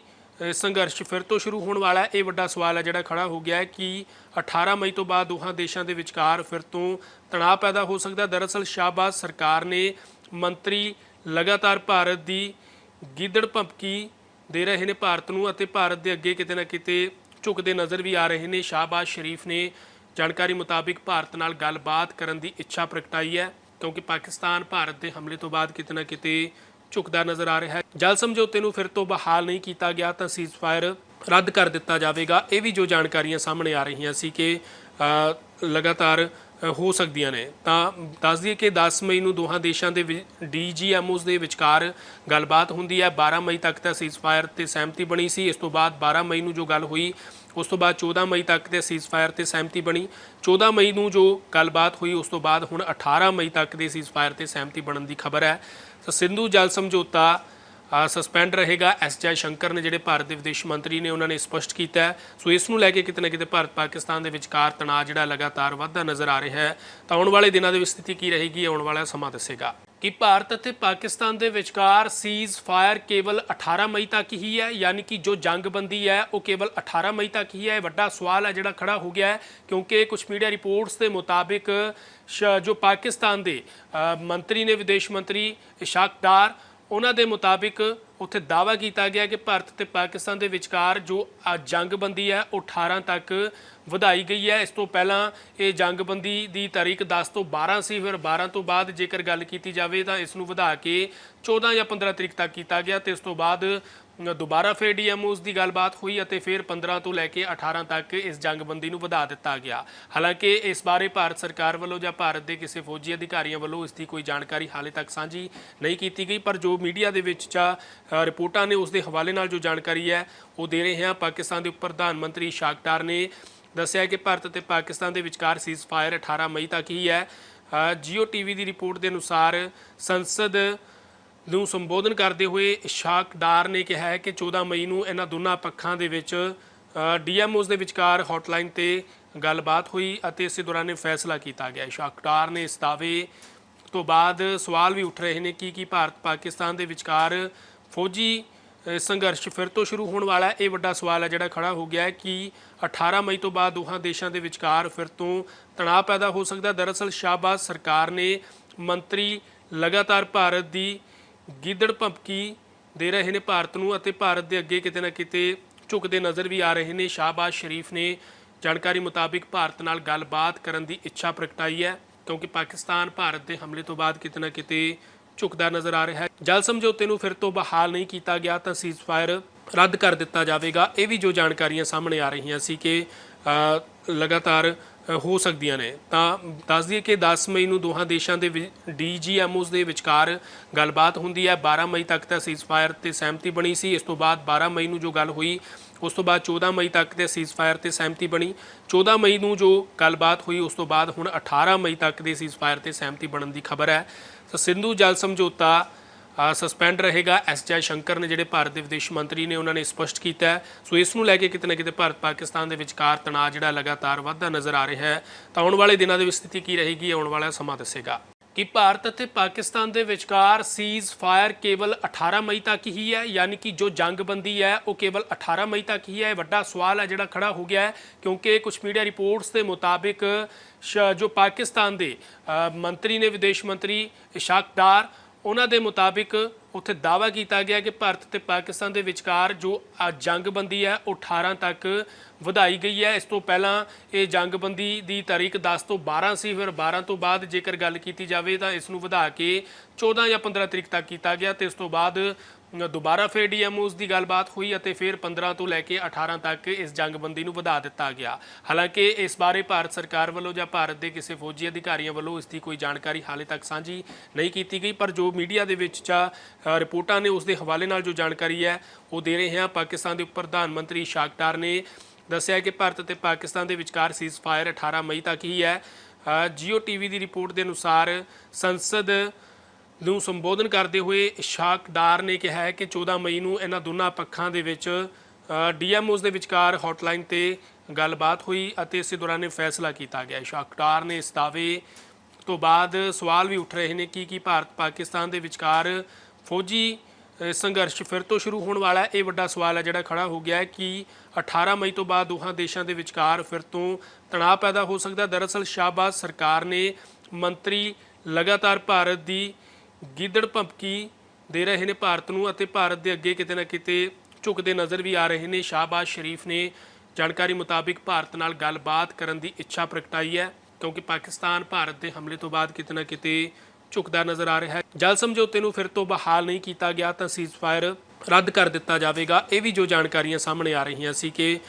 ਸੰਘਰਸ਼ ਫਿਰ ਤੋਂ ਸ਼ੁਰੂ ਹੋਣ ਵਾਲਾ ਹੈ ਇਹ ਵੱਡਾ ਸਵਾਲ ਹੈ ਜਿਹੜਾ ਖੜਾ ਹੋ ਗਿਆ ਹੈ ਕਿ 18 ਮਈ ਤੋਂ ਬਾਅਦ ਦੋਹਾਂ ਦੇਸ਼ਾਂ ਦੇ ਵਿਚਕਾਰ ਫਿਰ ਤੋਂ ਤਣਾਅ ਪੈਦਾ ਹੋ ਸਕਦਾ ਦਰਅਸਲ ਸ਼ਾਹਬਾਜ਼ ਸਰਕਾਰ ਨੇ ਮੰਤਰੀ ਲਗਾਤਾਰ ਭਾਰਤ ਦੀ ਗਿੱਦੜ ਭੰਪਕੀ ਦੇ ਰਹੇ ਨੇ ਭਾਰਤ ਨੂੰ ਅਤੇ ਭਾਰਤ ਦੇ ਅੱਗੇ ਕਿਤੇ ਨਾ ਕਿਤੇ ਝੁਕਦੇ ਨਜ਼ਰ ਵੀ ਆ ਰਹੇ ਨੇ। ਸ਼ਾਹਬਾਜ਼ ਸ਼ਰੀਫ ਨੇ ਜਾਣਕਾਰੀ ਮੁਤਾਬਿਕ ਭਾਰਤ ਨਾਲ ਗੱਲਬਾਤ ਕਰਨ ਦੀ ਇੱਛਾ ਪ੍ਰਗਟਾਈ ਹੈ, ਕਿਉਂਕਿ ਪਾਕਿਸਤਾਨ ਭਾਰਤ ਦੇ ਹਮਲੇ ਤੋਂ ਬਾਅਦ ਕਿਤੇ ਨਾ ਕਿਤੇ ਝੁਕਦਾ ਨਜ਼ਰ ਆ ਰਿਹਾ ਹੈ। ਜਲ ਸਮਝੌਤੇ ਨੂੰ ਫਿਰ ਤੋਂ ਬਹਾਲ ਨਹੀਂ ਕੀਤਾ ਗਿਆ ਤਾਂ ਸੀਜ਼ਫਾਇਰ ਰੱਦ ਕਰ ਦਿੱਤਾ ਜਾਵੇਗਾ। ਇਹ ਵੀ ਜੋ ਜਾਣਕਾਰੀਆਂ ਸਾਹਮਣੇ ਆ ਰਹੀਆਂ ਸੀ ਕਿ ਲਗਾਤਾਰ ਹੋ ਸਕਦੀਆਂ ਨੇ। ਤਾਂ ਦੱਸ ਦਈਏ ਕਿ 10 ਮਈ ਨੂੰ ਦੋਹਾਂ ਦੇਸ਼ਾਂ ਦੇ ਡੀਜੀਐਮਓਸ ਦੇ ਵਿਚਕਾਰ ਗੱਲਬਾਤ ਹੁੰਦੀ ਹੈ। 12 ਮਈ ਤੱਕ ਤਾਂ ਸੀਜ਼ਫਾਇਰ ਤੇ ਸਹਿਮਤੀ ਬਣੀ ਸੀ। ਇਸ ਤੋਂ ਬਾਅਦ 12 ਮਈ ਨੂੰ ਜੋ ਗੱਲ ਹੋਈ, ਉਸ ਤੋਂ ਬਾਅਦ 14 ਮਈ ਤੱਕ ਤੇ ਸੀਜ਼ਫਾਇਰ ਤੇ ਸਹਿਮਤੀ ਬਣੀ। 14 ਮਈ ਨੂੰ ਜੋ ਗੱਲਬਾਤ ਹੋਈ, ਉਸ ਤੋਂ ਬਾਅਦ ਹੁਣ 18 ਮਈ ਤੱਕ ਦੇ ਸੀਜ਼ਫਾਇਰ ਤੇ ਸਹਿਮਤੀ ਬਣਨ ਦੀ ਖਬਰ ਹੈ। ਤਾਂ ਸਿੰਧੂ ਜਲ ਸਮਝੌਤਾ ਸਸਪੈਂਡ ਰਹੇਗਾ ਐਸ ਜੈ ਸ਼ੰਕਰ ਨੇ, ਜਿਹੜੇ ਭਾਰਤ ਦੇ ਵਿਦੇਸ਼ ਮੰਤਰੀ ਨੇ, ਉਹਨਾਂ ਨੇ ਸਪਸ਼ਟ ਕੀਤਾ ਹੈ। ਸੋ ਇਸ ਨੂੰ ਲੈ ਕੇ ਕਿਤੇ ਨਾ ਕਿਤੇ ਭਾਰਤ ਪਾਕਿਸਤਾਨ ਦੇ ਵਿਚਕਾਰ ਤਣਾਅ ਜਿਹੜਾ ਲਗਾਤਾਰ ਵੱਧਦਾ ਨਜ਼ਰ ਆ ਰਿਹਾ ਹੈ। ਤਾਂ ਆਉਣ ਵਾਲੇ ਦਿਨਾਂ ਦੇ ਵਿੱਚ ਸਥਿਤੀ ਕੀ ਰਹੇਗੀ, ਆਉਣ ਵਾਲਾ ਸਮਾਂ ਦੱਸੇਗਾ। ਕਿ ਭਾਰਤ ਅਤੇ ਪਾਕਿਸਤਾਨ ਦੇ ਵਿਚਕਾਰ ਸੀਜ਼ ਫਾਇਰ ਕੇਵਲ 18 ਮਈ ਤੱਕ ਹੀ ਹੈ, ਯਾਨੀ ਕਿ ਜੋ ਜੰਗਬੰਦੀ ਹੈ, ਉਹ ਕੇਵਲ 18 ਮਈ ਤੱਕ ਹੀ ਹੈ? ਇਹ ਵੱਡਾ ਸਵਾਲ ਹੈ ਜਿਹੜਾ ਖੜਾ ਹੋ ਗਿਆ ਹੈ, ਕਿਉਂਕਿ ਕੁਝ ਮੀਡੀਆ ਰਿਪੋਰਟਸ ਦੇ ਮੁਤਾਬਿਕ ਸ਼- ਜੋ ਪਾਕਿਸਤਾਨ ਦੇ ਮੰਤਰੀ ਨੇ, ਵਿਦੇਸ਼ ਮੰਤਰੀ ਇਸ਼ਾਕ ਡਾਰ ਉਹਨਾਂ ਦੇ ਮੁਤਾਬਿਕ ਉੱਥੇ ਦਾਅਵਾ ਕੀਤਾ ਗਿਆ ਕਿ ਭਾਰਤ ਤੇ ਪਾਕਿਸਤਾਨ ਦੇ ਵਿਚਕਾਰ ਜੋ ਜੰਗਬੰਦੀ ਹੈ, ਉਹ 18 ਤੱਕ ਵਧਾਈ ਗਈ ਹੈ। ਇਸ ਤੋਂ ਪਹਿਲਾਂ ਇਹ ਜੰਗਬੰਦੀ ਦੀ ਤਾਰੀਖ 10 ਤੋਂ 12 ਸੀ, ਫਿਰ 12 ਤੋਂ ਬਾਅਦ ਜੇਕਰ ਗੱਲ ਕੀਤੀ ਜਾਵੇ ਤਾਂ ਇਸ ਨੂੰ ਵਧਾ ਕੇ 14 ਜਾਂ 15 ਤਰੀਕ ਤੱਕ ਕੀਤਾ ਗਿਆ ਤੇ ਇਸ ਤੋਂ ਬਾਅਦ ਦੁਬਾਰਾ ਫਿਰ ਡੀਐਮਓਸ ਦੀ ਗੱਲਬਾਤ ਹੋਈ ਅਤੇ ਫਿਰ 15 ਤੋਂ ਲੈ ਕੇ 18 ਤੱਕ ਇਸ ਜੰਗਬੰਦੀ ਨੂੰ ਵਧਾ ਦਿੱਤਾ ਗਿਆ। ਹਾਲਾਂਕਿ ਇਸ ਬਾਰੇ ਭਾਰਤ ਸਰਕਾਰ ਵੱਲੋਂ ਜਾਂ ਭਾਰਤ ਦੇ ਕਿਸੇ ਫੌਜੀ ਅਧਿਕਾਰੀਆਂ ਵੱਲੋਂ ਇਸ ਦੀ ਕੋਈ ਜਾਣਕਾਰੀ ਹਾਲੇ ਤੱਕ ਸਾਂਝੀ ਨਹੀਂ ਕੀਤੀ ਗਈ ਪਰ ਜੋ ਮੀਡੀਆ ਦੇ ਵਿੱਚ ਜਾਂ ਰਿਪੋਰਟਾਂ ਨੇ ਉਸ ਦੇ ਹਵਾਲੇ ਨਾਲ ਜੋ ਜਾਣਕਾਰੀ ਹੈ ਉਹ ਦੇ ਰਹੇ ਹਾਂ। ਪਾਕਿਸਤਾਨ ਦੇ ਉਪ ਪ੍ਰਧਾਨ ਮੰਤਰੀ ਸ਼ਾਕਟਾਰ ਨੇ ਦੱਸਿਆ ਕਿ ਭਾਰਤ ਅਤੇ ਪਾਕਿਸਤਾਨ ਦੇ ਵਿਚਕਾਰ ਸੀਜ਼ ਫਾਇਰ 18 ਮਈ ਤੱਕ ਹੀ ਹੈ। ਅ, ਜੀਓ ਟੀਵੀ ਦੀ ਰਿਪੋਰਟ ਦੇ ਅਨੁਸਾਰ ਸੰਸਦ ਨੂੰ ਸੰਬੋਧਨ ਕਰਦੇ ਹੋਏ ਇਸ਼ਾਕ ਨੇ ਕਿਹਾ ਹੈ ਕਿ 14 ਮਈ ਨੂੰ ਇਹਨਾਂ ਦੋਨਾਂ ਪੱਖਾਂ ਦੇ ਵਿੱਚ ਡੀਐਮਓਸ ਦੇ ਵਿਚਕਾਰ ਹੌਟਲਾਈਨ ਤੇ ਗੱਲਬਾਤ ਹੋਈ ਅਤੇ ਇਸੇ ਦੌਰਾਨ ਇਹ ਫੈਸਲਾ ਕੀਤਾ ਗਿਆ। ਇਸ਼ਾਕ ਨੇ ਇਸ ਦਾਅਵੇ ਤੋਂ ਬਾਅਦ ਸਵਾਲ ਵੀ ਉੱਠ ਰਹੇ ਨੇ ਕਿ ਕੀ ਭਾਰਤ ਪਾਕਿਸਤਾਨ ਦੇ ਵਿਚਕਾਰ ਫੌਜੀ ਸੰਘਰਸ਼ ਫਿਰ ਤੋਂ ਸ਼ੁਰੂ ਹੋਣ ਵਾਲਾ ਇਹ ਵੱਡਾ ਸਵਾਲ ਹੈ ਜਿਹੜਾ ਖੜਾ ਹੋ ਗਿਆ ਹੈ ਕਿ 18 ਮਈ ਤੋਂ ਬਾਅਦ ਦੋਹਾਂ ਦੇਸ਼ਾਂ ਦੇ ਵਿਚਕਾਰ ਫਿਰ ਤੋਂ ਤਣਾਅ ਪੈਦਾ ਹੋ ਸਕਦਾ ਦਰਅਸਲ ਸ਼ਾਹਬਾਜ਼ ਸਰਕਾਰ ਨੇ ਮੰਤਰੀ ਲਗਾਤਾਰ ਭਾਰਤ ਦੀ ਗਿੱਦੜ ਭੰਪਕੀ ਦੇ ਰਹੇ ਨੇ ਭਾਰਤ ਨੂੰ ਅਤੇ ਭਾਰਤ ਦੇ ਅੱਗੇ ਕਿਤੇ ਨਾ ਕਿਤੇ ਝੁਕਦੇ ਨਜ਼ਰ ਵੀ ਆ ਰਹੇ ਨੇ। ਸ਼ਾਹਬਾਜ਼ ਸ਼ਰੀਫ ਨੇ ਜਾਣਕਾਰੀ ਮੁਤਾਬਿਕ ਭਾਰਤ ਨਾਲ ਗੱਲਬਾਤ ਕਰਨ ਦੀ ਇੱਛਾ ਪ੍ਰਗਟਾਈ ਹੈ ਕਿਉਂਕਿ ਪਾਕਿਸਤਾਨ ਭਾਰਤ ਦੇ ਹਮਲੇ ਤੋਂ ਬਾਅਦ ਕਿਤੇ ਨਾ ਕਿਤੇ ਝੁਕਦਾ ਨਜ਼ਰ ਆ ਰਿਹਾ ਹੈ। ਜਲ ਸਮਝੌਤੇ ਨੂੰ ਫਿਰ ਤੋਂ ਬਹਾਲ ਨਹੀਂ ਕੀਤਾ ਗਿਆ ਤਾਂ ਸੀਜ਼ਫਾਇਰ ਰੱਦ ਕਰ ਦਿੱਤਾ ਜਾਵੇਗਾ। ਇਹ ਵੀ ਜੋ ਜਾਣਕਾਰੀਆਂ ਸਾਹਮਣੇ ਆ ਰਹੀਆਂ ਸੀ ਕਿ ਲਗਾਤਾਰ ਹੋ ਸਕਦੀਆਂ ਨੇ। ਤਾਂ ਦੱਸ ਦਈਏ ਕਿ 10 ਮਈ ਨੂੰ ਦੋਹਾਂ ਦੇਸ਼ਾਂ ਦੇ ਡੀਜੀਐਮਓਸ ਦੇ ਵਿਚਕਾਰ ਗੱਲਬਾਤ ਹੁੰਦੀ ਹੈ। 12 ਮਈ ਤੱਕ ਤਾਂ ਸੀਜ਼ਫਾਇਰ ਤੇ ਸਹਿਮਤੀ ਬਣੀ ਸੀ। ਇਸ ਤੋਂ ਬਾਅਦ 12 ਮਈ ਨੂੰ ਜੋ ਗੱਲ ਹੋਈ, ਉਸ ਤੋਂ ਬਾਅਦ 14 ਮਈ ਤੱਕ ਤੇ ਸੀਜ਼ਫਾਇਰ ਤੇ ਸਹਿਮਤੀ ਬਣੀ। 14 ਮਈ ਨੂੰ ਜੋ ਗੱਲਬਾਤ ਹੋਈ, ਉਸ ਤੋਂ ਬਾਅਦ ਹੁਣ 18 ਮਈ ਤੱਕ ਦੇ ਸੀਜ਼ਫਾਇਰ ਤੇ ਸਹਿਮਤੀ ਬਣਨ ਦੀ ਖਬਰ ਹੈ। ਸੋ ਸਿੰਧੂ ਜਲ ਸਮਝੌਤਾ ਸਸਪੈਂਡ ਰਹੇਗਾ ਐਸ ਜੈ ਸ਼ੰਕਰ ਨੇ, ਜਿਹੜੇ ਭਾਰਤ ਦੇ ਵਿਦੇਸ਼ ਮੰਤਰੀ ਨੇ, ਉਹਨਾਂ ਨੇ ਸਪਸ਼ਟ ਕੀਤਾ ਸੋ ਇਸ ਨੂੰ ਲੈ ਕੇ ਕਿਤੇ ਨਾ ਕਿਤੇ ਭਾਰਤ ਪਾਕਿਸਤਾਨ ਦੇ ਵਿਚਕਾਰ ਤਣਾਅ ਜਿਹੜਾ ਲਗਾਤਾਰ ਵੱਧਦਾ ਨਜ਼ਰ ਆ ਰਿਹਾ ਹੈ। ਤਾਂ ਆਉਣ ਵਾਲੇ ਦਿਨਾਂ ਦੇ ਵਿੱਚ ਸਥਿਤੀ ਕੀ ਰਹੇਗੀ ਆਉਣ ਵਾਲਾ ਸਮਾਂ ਦੱਸੇਗਾ। ਕਿ ਭਾਰਤ ਅਤੇ ਪਾਕਿਸਤਾਨ ਦੇ ਵਿਚਕਾਰ ਸੀਜ਼ ਫਾਇਰ ਕੇਵਲ 18 ਮਈ ਤੱਕ ਹੀ ਹੈ, ਯਾਨੀ ਕਿ ਜੋ ਜੰਗਬੰਦੀ ਹੈ, ਉਹ ਕੇਵਲ 18 ਮਈ ਤੱਕ ਹੀ ਹੈ। ਇਹ ਵੱਡਾ ਸਵਾਲ ਹੈ ਜਿਹੜਾ ਖੜਾ ਹੋ ਗਿਆ ਹੈ, ਕਿਉਂਕਿ ਕੁਝ ਮੀਡੀਆ ਰਿਪੋਰਟਸ ਦੇ ਮੁਤਾਬਿਕ ਸ਼- ਜੋ ਪਾਕਿਸਤਾਨ ਦੇ ਮੰਤਰੀ ਨੇ, ਵਿਦੇਸ਼ ਮੰਤਰੀ ਇਸ਼ਾਕ ਡਾਰ ਉਹਨਾਂ ਦੇ ਮੁਤਾਬਿਕ ਉੱਥੇ ਦਾਅਵਾ ਕੀਤਾ ਗਿਆ ਕਿ ਭਾਰਤ ਤੇ ਪਾਕਿਸਤਾਨ ਦੇ ਵਿਚਕਾਰ ਜੋ ਜੰਗਬੰਦੀ ਹੈ, ਉਹ 18 ਤੱਕ ਵਧਾਈ ਗਈ ਹੈ। ਇਸ ਤੋਂ ਪਹਿਲਾਂ ਇਹ ਜੰਗਬੰਦੀ ਦੀ ਤਾਰੀਖ 10 ਤੋਂ 12 ਸੀ, ਫਿਰ 12 ਤੋਂ ਬਾਅਦ ਜੇਕਰ ਗੱਲ ਕੀਤੀ ਜਾਵੇ ਤਾਂ ਇਸ ਨੂੰ ਵਧਾ ਕੇ 14 ਜਾਂ 15 ਤਰੀਕ ਤੱਕ ਕੀਤਾ ਗਿਆ ਤੇ ਇਸ ਤੋਂ ਬਾਅਦ ਦੁਬਾਰਾ ਫਿਰ ਡੀਐਮਓਸ ਦੀ ਗੱਲਬਾਤ ਹੋਈ ਅਤੇ ਫਿਰ 15 ਤੋਂ ਲੈ ਕੇ 18 ਤੱਕ ਇਸ ਜੰਗਬੰਦੀ ਨੂੰ ਵਧਾ ਦਿੱਤਾ ਗਿਆ। ਹਾਲਾਂਕਿ ਇਸ ਬਾਰੇ ਭਾਰਤ ਸਰਕਾਰ ਵੱਲੋਂ ਜਾਂ ਭਾਰਤ ਦੇ ਕਿਸੇ ਫੌਜੀ ਅਧਿਕਾਰੀਆਂ ਵੱਲੋਂ ਇਸ ਦੀ ਕੋਈ ਜਾਣਕਾਰੀ ਹਾਲੇ ਤੱਕ ਸਾਂਝੀ ਨਹੀਂ ਕੀਤੀ ਗਈ ਪਰ ਜੋ ਮੀਡੀਆ ਦੇ ਵਿੱਚ ਜਾਂ ਰਿਪੋਰਟਾਂ ਨੇ ਉਸ ਦੇ ਹਵਾਲੇ ਨਾਲ ਜੋ ਜਾਣਕਾਰੀ ਹੈ ਉਹ ਦੇ ਰਹੇ ਹਾਂ। ਪਾਕਿਸਤਾਨ ਦੇ ਉਪ ਪ੍ਰਧਾਨ ਮੰਤਰੀ ਸ਼ਾਕਟਾਰ ਨੇ ਦੱਸਿਆ ਕਿ ਭਾਰਤ ਅਤੇ ਪਾਕਿਸਤਾਨ ਦੇ ਵਿਚਕਾਰ ਸੀਜ਼ ਫਾਇਰ 18 ਮਈ ਤੱਕ ਹੀ ਹੈ। ਅ, ਜੀਓ ਟੀਵੀ ਦੀ ਰਿਪੋਰਟ ਦੇ ਅਨੁਸਾਰ ਸੰਸਦ ਨੂੰ ਸੰਬੋਧਨ ਕਰਦੇ ਹੋਏ ਇਸ਼ਾਕ ਨੇ ਕਿਹਾ ਹੈ ਕਿ 14 ਮਈ ਨੂੰ ਇਹਨਾਂ ਦੋਨਾਂ ਪੱਖਾਂ ਦੇ ਵਿੱਚ ਡੀਐਮਓਸ ਦੇ ਵਿਚਕਾਰ ਹੌਟਲਾਈਨ ਤੇ ਗੱਲਬਾਤ ਹੋਈ ਅਤੇ ਇਸੇ ਦੌਰਾਨ ਇਹ ਫੈਸਲਾ ਕੀਤਾ ਗਿਆ। ਇਸ਼ਾਕ ਨੇ ਇਸ ਦਾਅਵੇ ਤੋਂ ਬਾਅਦ ਸਵਾਲ ਵੀ ਉੱਠ ਰਹੇ ਨੇ ਕਿ ਕੀ ਭਾਰਤ ਪਾਕਿਸਤਾਨ ਦੇ ਵਿਚਕਾਰ ਫੌਜੀ ਸੰਘਰਸ਼ ਫਿਰ ਤੋਂ ਸ਼ੁਰੂ ਹੋਣ ਵਾਲਾ ਹੈ ਇਹ ਵੱਡਾ ਸਵਾਲ ਹੈ ਜਿਹੜਾ ਖੜਾ ਹੋ ਗਿਆ ਹੈ ਕਿ 18 ਮਈ ਤੋਂ ਬਾਅਦ ਦੋਹਾਂ ਦੇਸ਼ਾਂ ਦੇ ਵਿਚਕਾਰ ਫਿਰ ਤੋਂ ਤਣਾਅ ਪੈਦਾ ਹੋ ਸਕਦਾ ਦਰਅਸਲ ਸ਼ਾਹਬਾਜ਼ ਸਰਕਾਰ ਨੇ ਮੰਤਰੀ ਲਗਾਤਾਰ ਭਾਰਤ ਦੀ ਗਿੱਦੜ ਭੰਪਕੀ ਦੇ ਰਹੇ ਨੇ ਭਾਰਤ ਨੂੰ ਅਤੇ ਭਾਰਤ ਦੇ ਅੱਗੇ ਕਿਤੇ ਨਾ ਕਿਤੇ ਝੁਕਦੇ ਨਜ਼ਰ ਵੀ ਆ ਰਹੇ ਨੇ। ਸ਼ਾਹਬਾਜ਼ ਸ਼ਰੀਫ ਨੇ ਜਾਣਕਾਰੀ ਮੁਤਾਬਿਕ ਭਾਰਤ ਨਾਲ ਗੱਲਬਾਤ ਕਰਨ ਦੀ ਇੱਛਾ ਪ੍ਰਗਟਾਈ ਹੈ, ਕਿਉਂਕਿ ਪਾਕਿਸਤਾਨ ਭਾਰਤ ਦੇ ਹਮਲੇ ਤੋਂ ਬਾਅਦ ਕਿਤੇ ਨਾ ਕਿਤੇ ਝੁਕਦਾ ਨਜ਼ਰ ਆ ਰਿਹਾ ਹੈ। ਜਲ ਸਮਝੌਤੇ ਨੂੰ ਫਿਰ ਤੋਂ ਬਹਾਲ ਨਹੀਂ ਕੀਤਾ ਗਿਆ ਤਾਂ ਸੀਜ਼ਫਾਇਰ ਰੱਦ ਕਰ ਦਿੱਤਾ ਜਾਵੇਗਾ। ਇਹ ਵੀ ਜੋ ਜਾਣਕਾਰੀਆਂ ਸਾਹਮਣੇ ਆ ਰਹੀਆਂ ਸੀ ਕਿ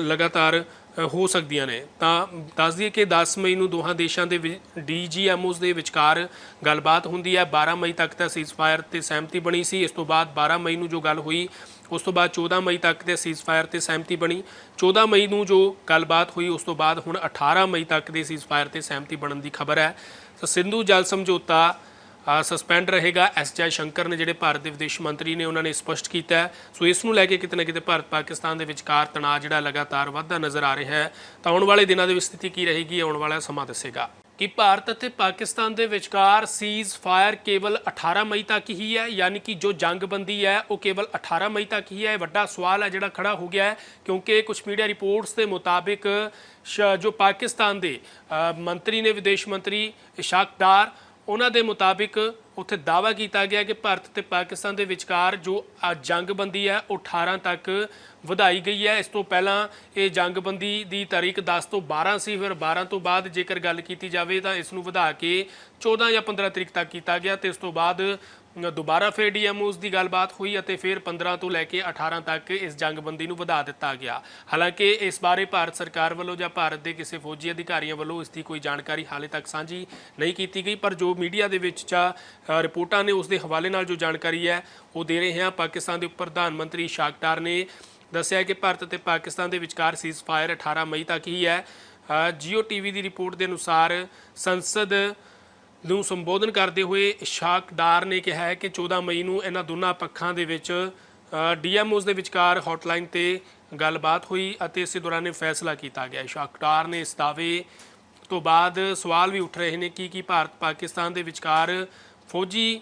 ਲਗਾਤਾਰ ਹੋ ਸਕਦੀਆਂ ਨੇ। ਤਾਂ ਦੱਸ ਦਈਏ ਕਿ 10 ਮਈ ਨੂੰ ਦੋਹਾਂ ਦੇਸ਼ਾਂ ਦੇ ਡੀਜੀਐਮਓਸ ਦੇ ਵਿਚਕਾਰ ਗੱਲਬਾਤ ਹੁੰਦੀ ਹੈ। 12 ਮਈ ਤੱਕ ਤਾਂ ਸੀਜ਼ਫਾਇਰ ਤੇ ਸਹਿਮਤੀ ਬਣੀ ਸੀ। ਇਸ ਤੋਂ ਬਾਅਦ 12 ਮਈ ਨੂੰ ਜੋ ਗੱਲ ਹੋਈ, ਉਸ ਤੋਂ ਬਾਅਦ 14 ਮਈ ਤੱਕ ਤੇ ਸੀਜ਼ਫਾਇਰ ਤੇ ਸਹਿਮਤੀ ਬਣੀ। 14 ਮਈ ਨੂੰ ਜੋ ਗੱਲਬਾਤ ਹੋਈ, ਉਸ ਤੋਂ ਬਾਅਦ ਹੁਣ 18 ਮਈ ਤੱਕ ਦੇ ਸੀਜ਼ਫਾਇਰ ਤੇ ਸਹਿਮਤੀ ਬਣਨ ਦੀ ਖਬਰ ਹੈ। ਸੋ ਸਿੰਧੂ ਜਲ ਸਮਝੌਤਾ ਸਸਪੈਂਡ ਰਹੇਗਾ ਐਸ ਜੈ ਸ਼ੰਕਰ ਨੇ, ਜਿਹੜੇ ਭਾਰਤ ਦੇ ਵਿਦੇਸ਼ ਮੰਤਰੀ ਨੇ, ਉਹਨਾਂ ਨੇ ਸਪਸ਼ਟ ਕੀਤਾ ਹੈ। ਸੋ ਇਸ ਨੂੰ ਲੈ ਕੇ ਕਿਤੇ ਨਾ ਕਿਤੇ ਭਾਰਤ ਪਾਕਿਸਤਾਨ ਦੇ ਵਿਚਕਾਰ ਤਣਾਅ ਜਿਹੜਾ ਲਗਾਤਾਰ ਵੱਧਦਾ ਨਜ਼ਰ ਆ ਰਿਹਾ ਹੈ। ਤਾਂ ਆਉਣ ਵਾਲੇ ਦਿਨਾਂ ਦੇ ਵਿੱਚ ਸਥਿਤੀ ਕੀ ਰਹੇਗੀ, ਆਉਣ ਵਾਲਾ ਸਮਾਂ ਦੱਸੇਗਾ। ਕਿ ਭਾਰਤ ਅਤੇ ਪਾਕਿਸਤਾਨ ਦੇ ਵਿਚਕਾਰ ਸੀਜ਼ ਫਾਇਰ ਕੇਵਲ 18 ਮਈ ਤੱਕ ਹੀ ਹੈ, ਯਾਨੀ ਕਿ ਜੋ ਜੰਗਬੰਦੀ ਹੈ, ਉਹ ਕੇਵਲ 18 ਮਈ ਤੱਕ ਹੀ ਹੈ? ਇਹ ਵੱਡਾ ਸਵਾਲ ਹੈ ਜਿਹੜਾ ਖੜਾ ਹੋ ਗਿਆ ਹੈ, ਕਿਉਂਕਿ ਕੁਝ ਮੀਡੀਆ ਰਿਪੋਰਟਸ ਦੇ ਮੁਤਾਬਿਕ ਸ਼- ਜੋ ਪਾਕਿਸਤਾਨ ਦੇ ਮੰਤਰੀ ਨੇ, ਵਿਦੇਸ਼ ਮੰਤਰੀ ਇਸ਼ਾਕ ਡਾਰ ਉਹਨਾਂ ਦੇ ਮੁਤਾਬਿਕ ਉੱਥੇ ਦਾਵਾ ਕੀਤਾ ਗਿਆ ਕਿ ਭਾਰਤ ਤੇ ਪਾਕਿਸਤਾਨ ਦੇ ਵਿਚਕਾਰ ਜੋ ਜੰਗਬੰਦੀ ਹੈ, ਉਹ 18 ਤੱਕ ਵਧਾਈ ਗਈ ਹੈ। ਇਸ ਤੋਂ ਪਹਿਲਾਂ ਇਹ ਜੰਗਬੰਦੀ ਦੀ ਤਾਰੀਖ 10 ਤੋਂ 12 ਸੀ, ਫਿਰ 12 ਤੋਂ ਬਾਅਦ ਜੇਕਰ ਗੱਲ ਕੀਤੀ ਜਾਵੇ ਤਾਂ ਇਸ ਨੂੰ ਵਧਾ ਕੇ 14 ਜਾਂ 15 ਤਰੀਕ ਤੱਕ ਕੀਤਾ ਗਿਆ ਤੇ ਇਸ ਤੋਂ ਬਾਅਦ ਦੁਬਾਰਾ ਫਿਰ ਡੀਐਮਓਸ ਦੀ ਗੱਲਬਾਤ ਹੋਈ ਅਤੇ ਫਿਰ 15 ਤੋਂ ਲੈ ਕੇ 18 ਤੱਕ ਇਸ ਜੰਗਬੰਦੀ ਨੂੰ ਵਧਾ ਦਿੱਤਾ ਗਿਆ। ਹਾਲਾਂਕਿ ਇਸ ਬਾਰੇ ਭਾਰਤ ਸਰਕਾਰ ਵੱਲੋਂ ਜਾਂ ਭਾਰਤ ਦੇ ਕਿਸੇ ਫੌਜੀ ਅਧਿਕਾਰੀਆਂ ਵੱਲੋਂ ਇਸ ਦੀ ਕੋਈ ਜਾਣਕਾਰੀ ਹਾਲੇ ਤੱਕ ਸਾਂਝੀ ਨਹੀਂ ਕੀਤੀ ਗਈ ਪਰ ਜੋ ਮੀਡੀਆ ਦੇ ਵਿੱਚ ਜਾਂ ਰਿਪੋਰਟਾਂ ਨੇ ਉਸ ਦੇ ਹਵਾਲੇ ਨਾਲ ਜੋ ਜਾਣਕਾਰੀ ਹੈ ਉਹ ਦੇ ਰਹੇ ਹਾਂ। ਪਾਕਿਸਤਾਨ ਦੇ ਉਪ ਪ੍ਰਧਾਨ ਮੰਤਰੀ ਸ਼ਾਕਟਾਰ ਨੇ ਦੱਸਿਆ ਕਿ ਭਾਰਤ ਅਤੇ ਪਾਕਿਸਤਾਨ ਦੇ ਵਿਚਕਾਰ ਸੀਜ਼ ਫਾਇਰ 18 ਮਈ ਤੱਕ ਹੀ ਹੈ। ਅ, ਜੀਓ ਟੀਵੀ ਦੀ ਰਿਪੋਰਟ ਦੇ ਅਨੁਸਾਰ ਸੰਸਦ ਨੂੰ ਸੰਬੋਧਨ ਕਰਦੇ ਹੋਏ ਇਸ਼ਾਕਦਾਰ ਨੇ ਕਿਹਾ ਹੈ ਕਿ 14 ਮਈ ਨੂੰ ਇਹਨਾਂ ਦੋਨਾਂ ਪੱਖਾਂ ਦੇ ਵਿੱਚ ਡੀਐਮਓਸ ਦੇ ਵਿਚਕਾਰ ਹੌਟਲਾਈਨ ਤੇ ਗੱਲਬਾਤ ਹੋਈ ਅਤੇ ਇਸੇ ਦੌਰਾਨ ਇਹ ਫੈਸਲਾ ਕੀਤਾ ਗਿਆ। ਇਸ਼ਾਕਦਾਰ ਨੇ ਇਸ ਦਾਅਵੇ ਤੋਂ ਬਾਅਦ ਸਵਾਲ ਵੀ ਉੱਠ ਰਹੇ ਨੇ ਕਿ ਕੀ ਭਾਰਤ ਪਾਕਿਸਤਾਨ ਦੇ ਵਿਚਕਾਰ ਫੌਜੀ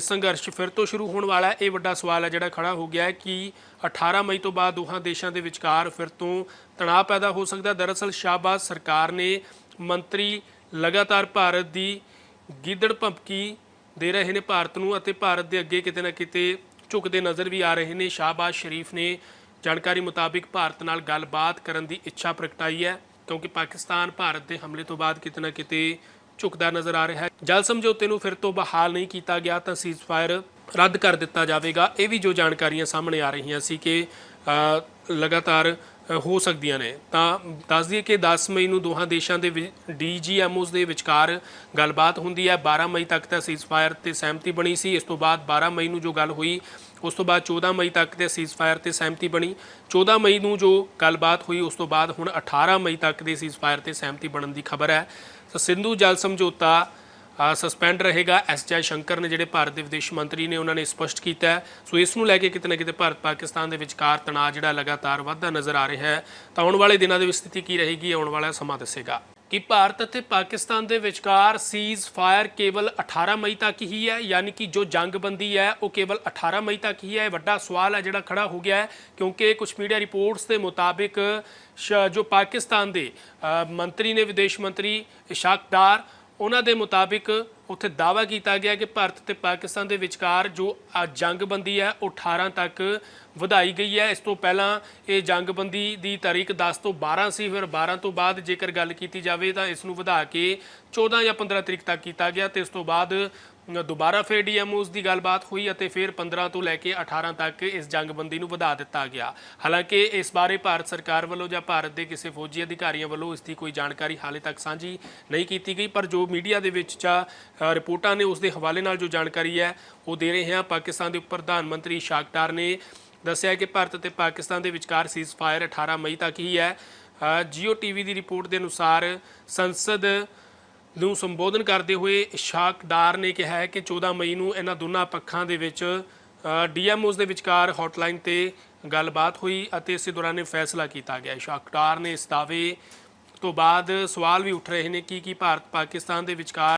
ਸੰਘਰਸ਼ ਫਿਰ ਤੋਂ ਸ਼ੁਰੂ ਹੋਣ ਵਾਲਾ ਹੈ ਇਹ ਵੱਡਾ ਸਵਾਲ ਹੈ ਜਿਹੜਾ ਖੜਾ ਹੋ ਗਿਆ ਹੈ ਕਿ 18 ਮਈ ਤੋਂ ਬਾਅਦ ਦੋਹਾਂ ਦੇਸ਼ਾਂ ਦੇ ਵਿਚਕਾਰ ਫਿਰ ਤੋਂ ਤਣਾਅ ਪੈਦਾ ਹੋ ਸਕਦਾ। ਦਰਅਸਲ ਸ਼ਾਹਬਾਜ਼ ਸਰਕਾਰ ਨੇ ਮੰਤਰੀ ਲਗਾਤਾਰ ਭਾਰਤ ਦੀ ਗਿੱਦੜ ਭੰਪਕੀ ਦੇ ਰਹੇ ਨੇ ਭਾਰਤ ਨੂੰ ਅਤੇ ਭਾਰਤ ਦੇ ਅੱਗੇ ਕਿਤੇ ਨਾ ਕਿਤੇ ਝੁਕਦੇ ਨਜ਼ਰ ਵੀ ਆ ਰਹੇ ਨੇ। ਸ਼ਾਹਬਾਜ਼ ਸ਼ਰੀਫ ਨੇ ਜਾਣਕਾਰੀ ਮੁਤਾਬਿਕ ਭਾਰਤ ਨਾਲ ਗੱਲਬਾਤ ਕਰਨ ਦੀ ਇੱਛਾ ਪ੍ਰਗਟਾਈ ਹੈ, ਕਿਉਂਕਿ ਪਾਕਿਸਤਾਨ ਭਾਰਤ ਦੇ ਹਮਲੇ ਤੋਂ ਬਾਅਦ ਕਿਤੇ ਨਾ ਕਿਤੇ ਝੁਕਦਾ ਨਜ਼ਰ ਆ ਰਿਹਾ ਹੈ। ਜਲ ਸਮਝੌਤੇ ਨੂੰ ਫਿਰ ਤੋਂ ਬਹਾਲ ਨਹੀਂ ਕੀਤਾ ਗਿਆ ਤਾਂ ਸੀਜ਼ਫਾਇਰ ਰੱਦ ਕਰ ਦਿੱਤਾ ਜਾਵੇਗਾ। ਇਹ ਵੀ ਜੋ ਜਾਣਕਾਰੀਆਂ ਸਾਹਮਣੇ ਆ ਰਹੀਆਂ ਸੀ ਕਿ ਲਗਾਤਾਰ ਹੋ ਸਕਦੀਆਂ ਨੇ। ਤਾਂ ਦੱਸ ਦਈਏ ਕਿ 10 ਮਈ ਨੂੰ ਦੋਹਾਂ ਦੇਸ਼ਾਂ ਦੇ ਡੀਜੀਐਮਓਸ ਦੇ ਵਿਚਕਾਰ ਗੱਲਬਾਤ ਹੁੰਦੀ ਹੈ। 12 ਮਈ ਤੱਕ ਤਾਂ ਸੀਜ਼ਫਾਇਰ ਤੇ ਸਹਿਮਤੀ ਬਣੀ ਸੀ। ਇਸ ਤੋਂ ਬਾਅਦ 12 ਮਈ ਨੂੰ ਜੋ ਗੱਲ ਹੋਈ, ਉਸ ਤੋਂ ਬਾਅਦ 14 ਮਈ ਤੱਕ ਤੇ ਸੀਜ਼ਫਾਇਰ ਤੇ ਸਹਿਮਤੀ ਬਣੀ। 14 ਮਈ ਨੂੰ ਜੋ ਗੱਲਬਾਤ ਹੋਈ, ਉਸ ਤੋਂ ਬਾਅਦ ਹੁਣ 18 ਮਈ ਤੱਕ ਦੇ ਸੀਜ਼ਫਾਇਰ ਤੇ ਸਹਿਮਤੀ ਬਣਨ ਦੀ ਖਬਰ ਹੈ। ਤਾਂ ਸਿੰਧੂ ਜਲ ਸਮਝੌਤਾ ਸਸਪੈਂਡ ਰਹੇਗਾ। ਐਸ ਜੈ ਸ਼ੰਕਰ ਨੇ ਜਿਹੜੇ ਭਾਰਤ ਦੇ ਵਿਦੇਸ਼ ਮੰਤਰੀ ਨੇ ਉਹਨਾਂ ਨੇ ਸਪਸ਼ਟ ਕੀਤਾ ਹੈ। ਸੋ ਇਸ ਨੂੰ ਲੈ ਕੇ ਕਿਤੇ ਨਾ ਕਿਤੇ ਭਾਰਤ ਪਾਕਿਸਤਾਨ ਦੇ ਵਿਚਕਾਰ ਤਣਾਅ ਜਿਹੜਾ ਲਗਾਤਾਰ ਵੱਧਦਾ ਨਜ਼ਰ ਆ ਰਿਹਾ ਹੈ। ਤਾਂ ਆਉਣ ਵਾਲੇ ਦਿਨਾਂ ਦੇ ਵਿੱਚ ਸਥਿਤੀ ਕੀ ਰਹੇਗੀ ਆਉਣ ਵਾਲਾ ਸਮਾਂ ਦੱਸੇਗਾ। ਕਿ ਭਾਰਤ ਅਤੇ ਪਾਕਿਸਤਾਨ ਦੇ ਵਿਚਕਾਰ ਸੀਜ਼ ਫਾਇਰ ਕੇਵਲ 18 ਮਈ ਤੱਕ ਹੀ ਹੈ, ਯਾਨੀ ਕਿ ਜੋ ਜੰਗਬੰਦੀ ਹੈ, ਉਹ ਕੇਵਲ 18 ਮਈ ਤੱਕ ਹੀ ਹੈ? ਇਹ ਵੱਡਾ ਸਵਾਲ ਹੈ ਜਿਹੜਾ ਖੜਾ ਹੋ ਗਿਆ ਹੈ, ਕਿਉਂਕਿ ਕੁਝ ਮੀਡੀਆ ਰਿਪੋਰਟਸ ਦੇ ਮੁਤਾਬਿਕ ਸ਼- ਜੋ ਪਾਕਿਸਤਾਨ ਦੇ ਮੰਤਰੀ ਨੇ, ਵਿਦੇਸ਼ ਮੰਤਰੀ ਇਸ਼ਾਕ ਡਾਰ ਉਹਨਾਂ ਦੇ ਮੁਤਾਬਿਕ ਉੱਥੇ ਦਾਵਾ ਕੀਤਾ ਗਿਆ ਕਿ ਭਾਰਤ ਤੇ ਪਾਕਿਸਤਾਨ ਦੇ ਵਿਚਕਾਰ ਜੋ ਜੰਗਬੰਦੀ ਹੈ, ਉਹ 18 ਤੱਕ ਵਧਾਈ ਗਈ ਹੈ। ਇਸ ਤੋਂ ਪਹਿਲਾਂ ਇਹ ਜੰਗਬੰਦੀ ਦੀ ਤਾਰੀਖ 10 ਤੋਂ 12 ਸੀ, ਫਿਰ 12 ਤੋਂ ਬਾਅਦ ਜੇਕਰ ਗੱਲ ਕੀਤੀ ਜਾਵੇ ਤਾਂ ਇਸ ਨੂੰ ਵਧਾ ਕੇ 14 ਜਾਂ 15 ਤਰੀਕ ਤੱਕ ਕੀਤਾ ਗਿਆ ਤੇ ਇਸ ਤੋਂ ਬਾਅਦ ਦੁਬਾਰਾ ਫਿਰ ਡੀਐਮਓਸ ਦੀ ਗੱਲਬਾਤ ਹੋਈ ਅਤੇ ਫਿਰ 15 ਤੋਂ ਲੈ ਕੇ 18 ਤੱਕ ਇਸ ਜੰਗਬੰਦੀ ਨੂੰ ਵਧਾ ਦਿੱਤਾ ਗਿਆ। ਹਾਲਾਂਕਿ ਇਸ ਬਾਰੇ ਭਾਰਤ ਸਰਕਾਰ ਵੱਲੋਂ ਜਾਂ ਭਾਰਤ ਦੇ ਕਿਸੇ ਫੌਜੀ ਅਧਿਕਾਰੀਆਂ ਵੱਲੋਂ ਇਸ ਦੀ ਕੋਈ ਜਾਣਕਾਰੀ ਹਾਲੇ ਤੱਕ ਸਾਂਝੀ ਨਹੀਂ ਕੀਤੀ ਗਈ ਪਰ ਜੋ ਮੀਡੀਆ ਦੇ ਵਿੱਚ ਜਾਂ ਰਿਪੋਰਟਾਂ ਨੇ ਉਸ ਦੇ ਹਵਾਲੇ ਨਾਲ ਜੋ ਜਾਣਕਾਰੀ ਹੈ ਉਹ ਦੇ ਰਹੇ ਹਾਂ। ਪਾਕਿਸਤਾਨ ਦੇ ਉਪ ਪ੍ਰਧਾਨ ਮੰਤਰੀ ਸ਼ਾਕਟਾਰ ਨੇ ਦੱਸਿਆ ਕਿ ਭਾਰਤ ਅਤੇ ਪਾਕਿਸਤਾਨ ਦੇ ਵਿਚਕਾਰ ਸੀਜ਼ ਫਾਇਰ 18 ਮਈ ਤੱਕ ਹੀ ਹੈ। ਅ, ਜੀਓ ਟੀਵੀ ਦੀ ਰਿਪੋਰਟ ਦੇ ਅਨੁਸਾਰ ਸੰਸਦ ਨੂੰ ਸੰਬੋਧਨ ਕਰਦੇ ਹੋਏ ਇਸ਼ਾਕਦਾਰ ਨੇ ਕਿਹਾ ਹੈ ਕਿ 14 ਮਈ ਨੂੰ ਇਹਨਾਂ ਦੋਨਾਂ ਪੱਖਾਂ ਦੇ ਵਿੱਚ ਡੀਐਮਓਸ ਦੇ ਵਿਚਕਾਰ ਹੌਟਲਾਈਨ ਤੇ ਗੱਲਬਾਤ ਹੋਈ ਅਤੇ ਇਸੇ ਦੌਰਾਨ ਇਹ ਫੈਸਲਾ ਕੀਤਾ ਗਿਆ। ਇਸ਼ਾਕਦਾਰ ਨੇ ਇਸ ਦਾਅਵੇ ਤੋਂ ਬਾਅਦ ਸਵਾਲ ਵੀ ਉੱਠ ਰਹੇ ਨੇ ਕਿ ਕੀ ਭਾਰਤ ਪਾਕਿਸਤਾਨ ਦੇ ਵਿਚਕਾਰ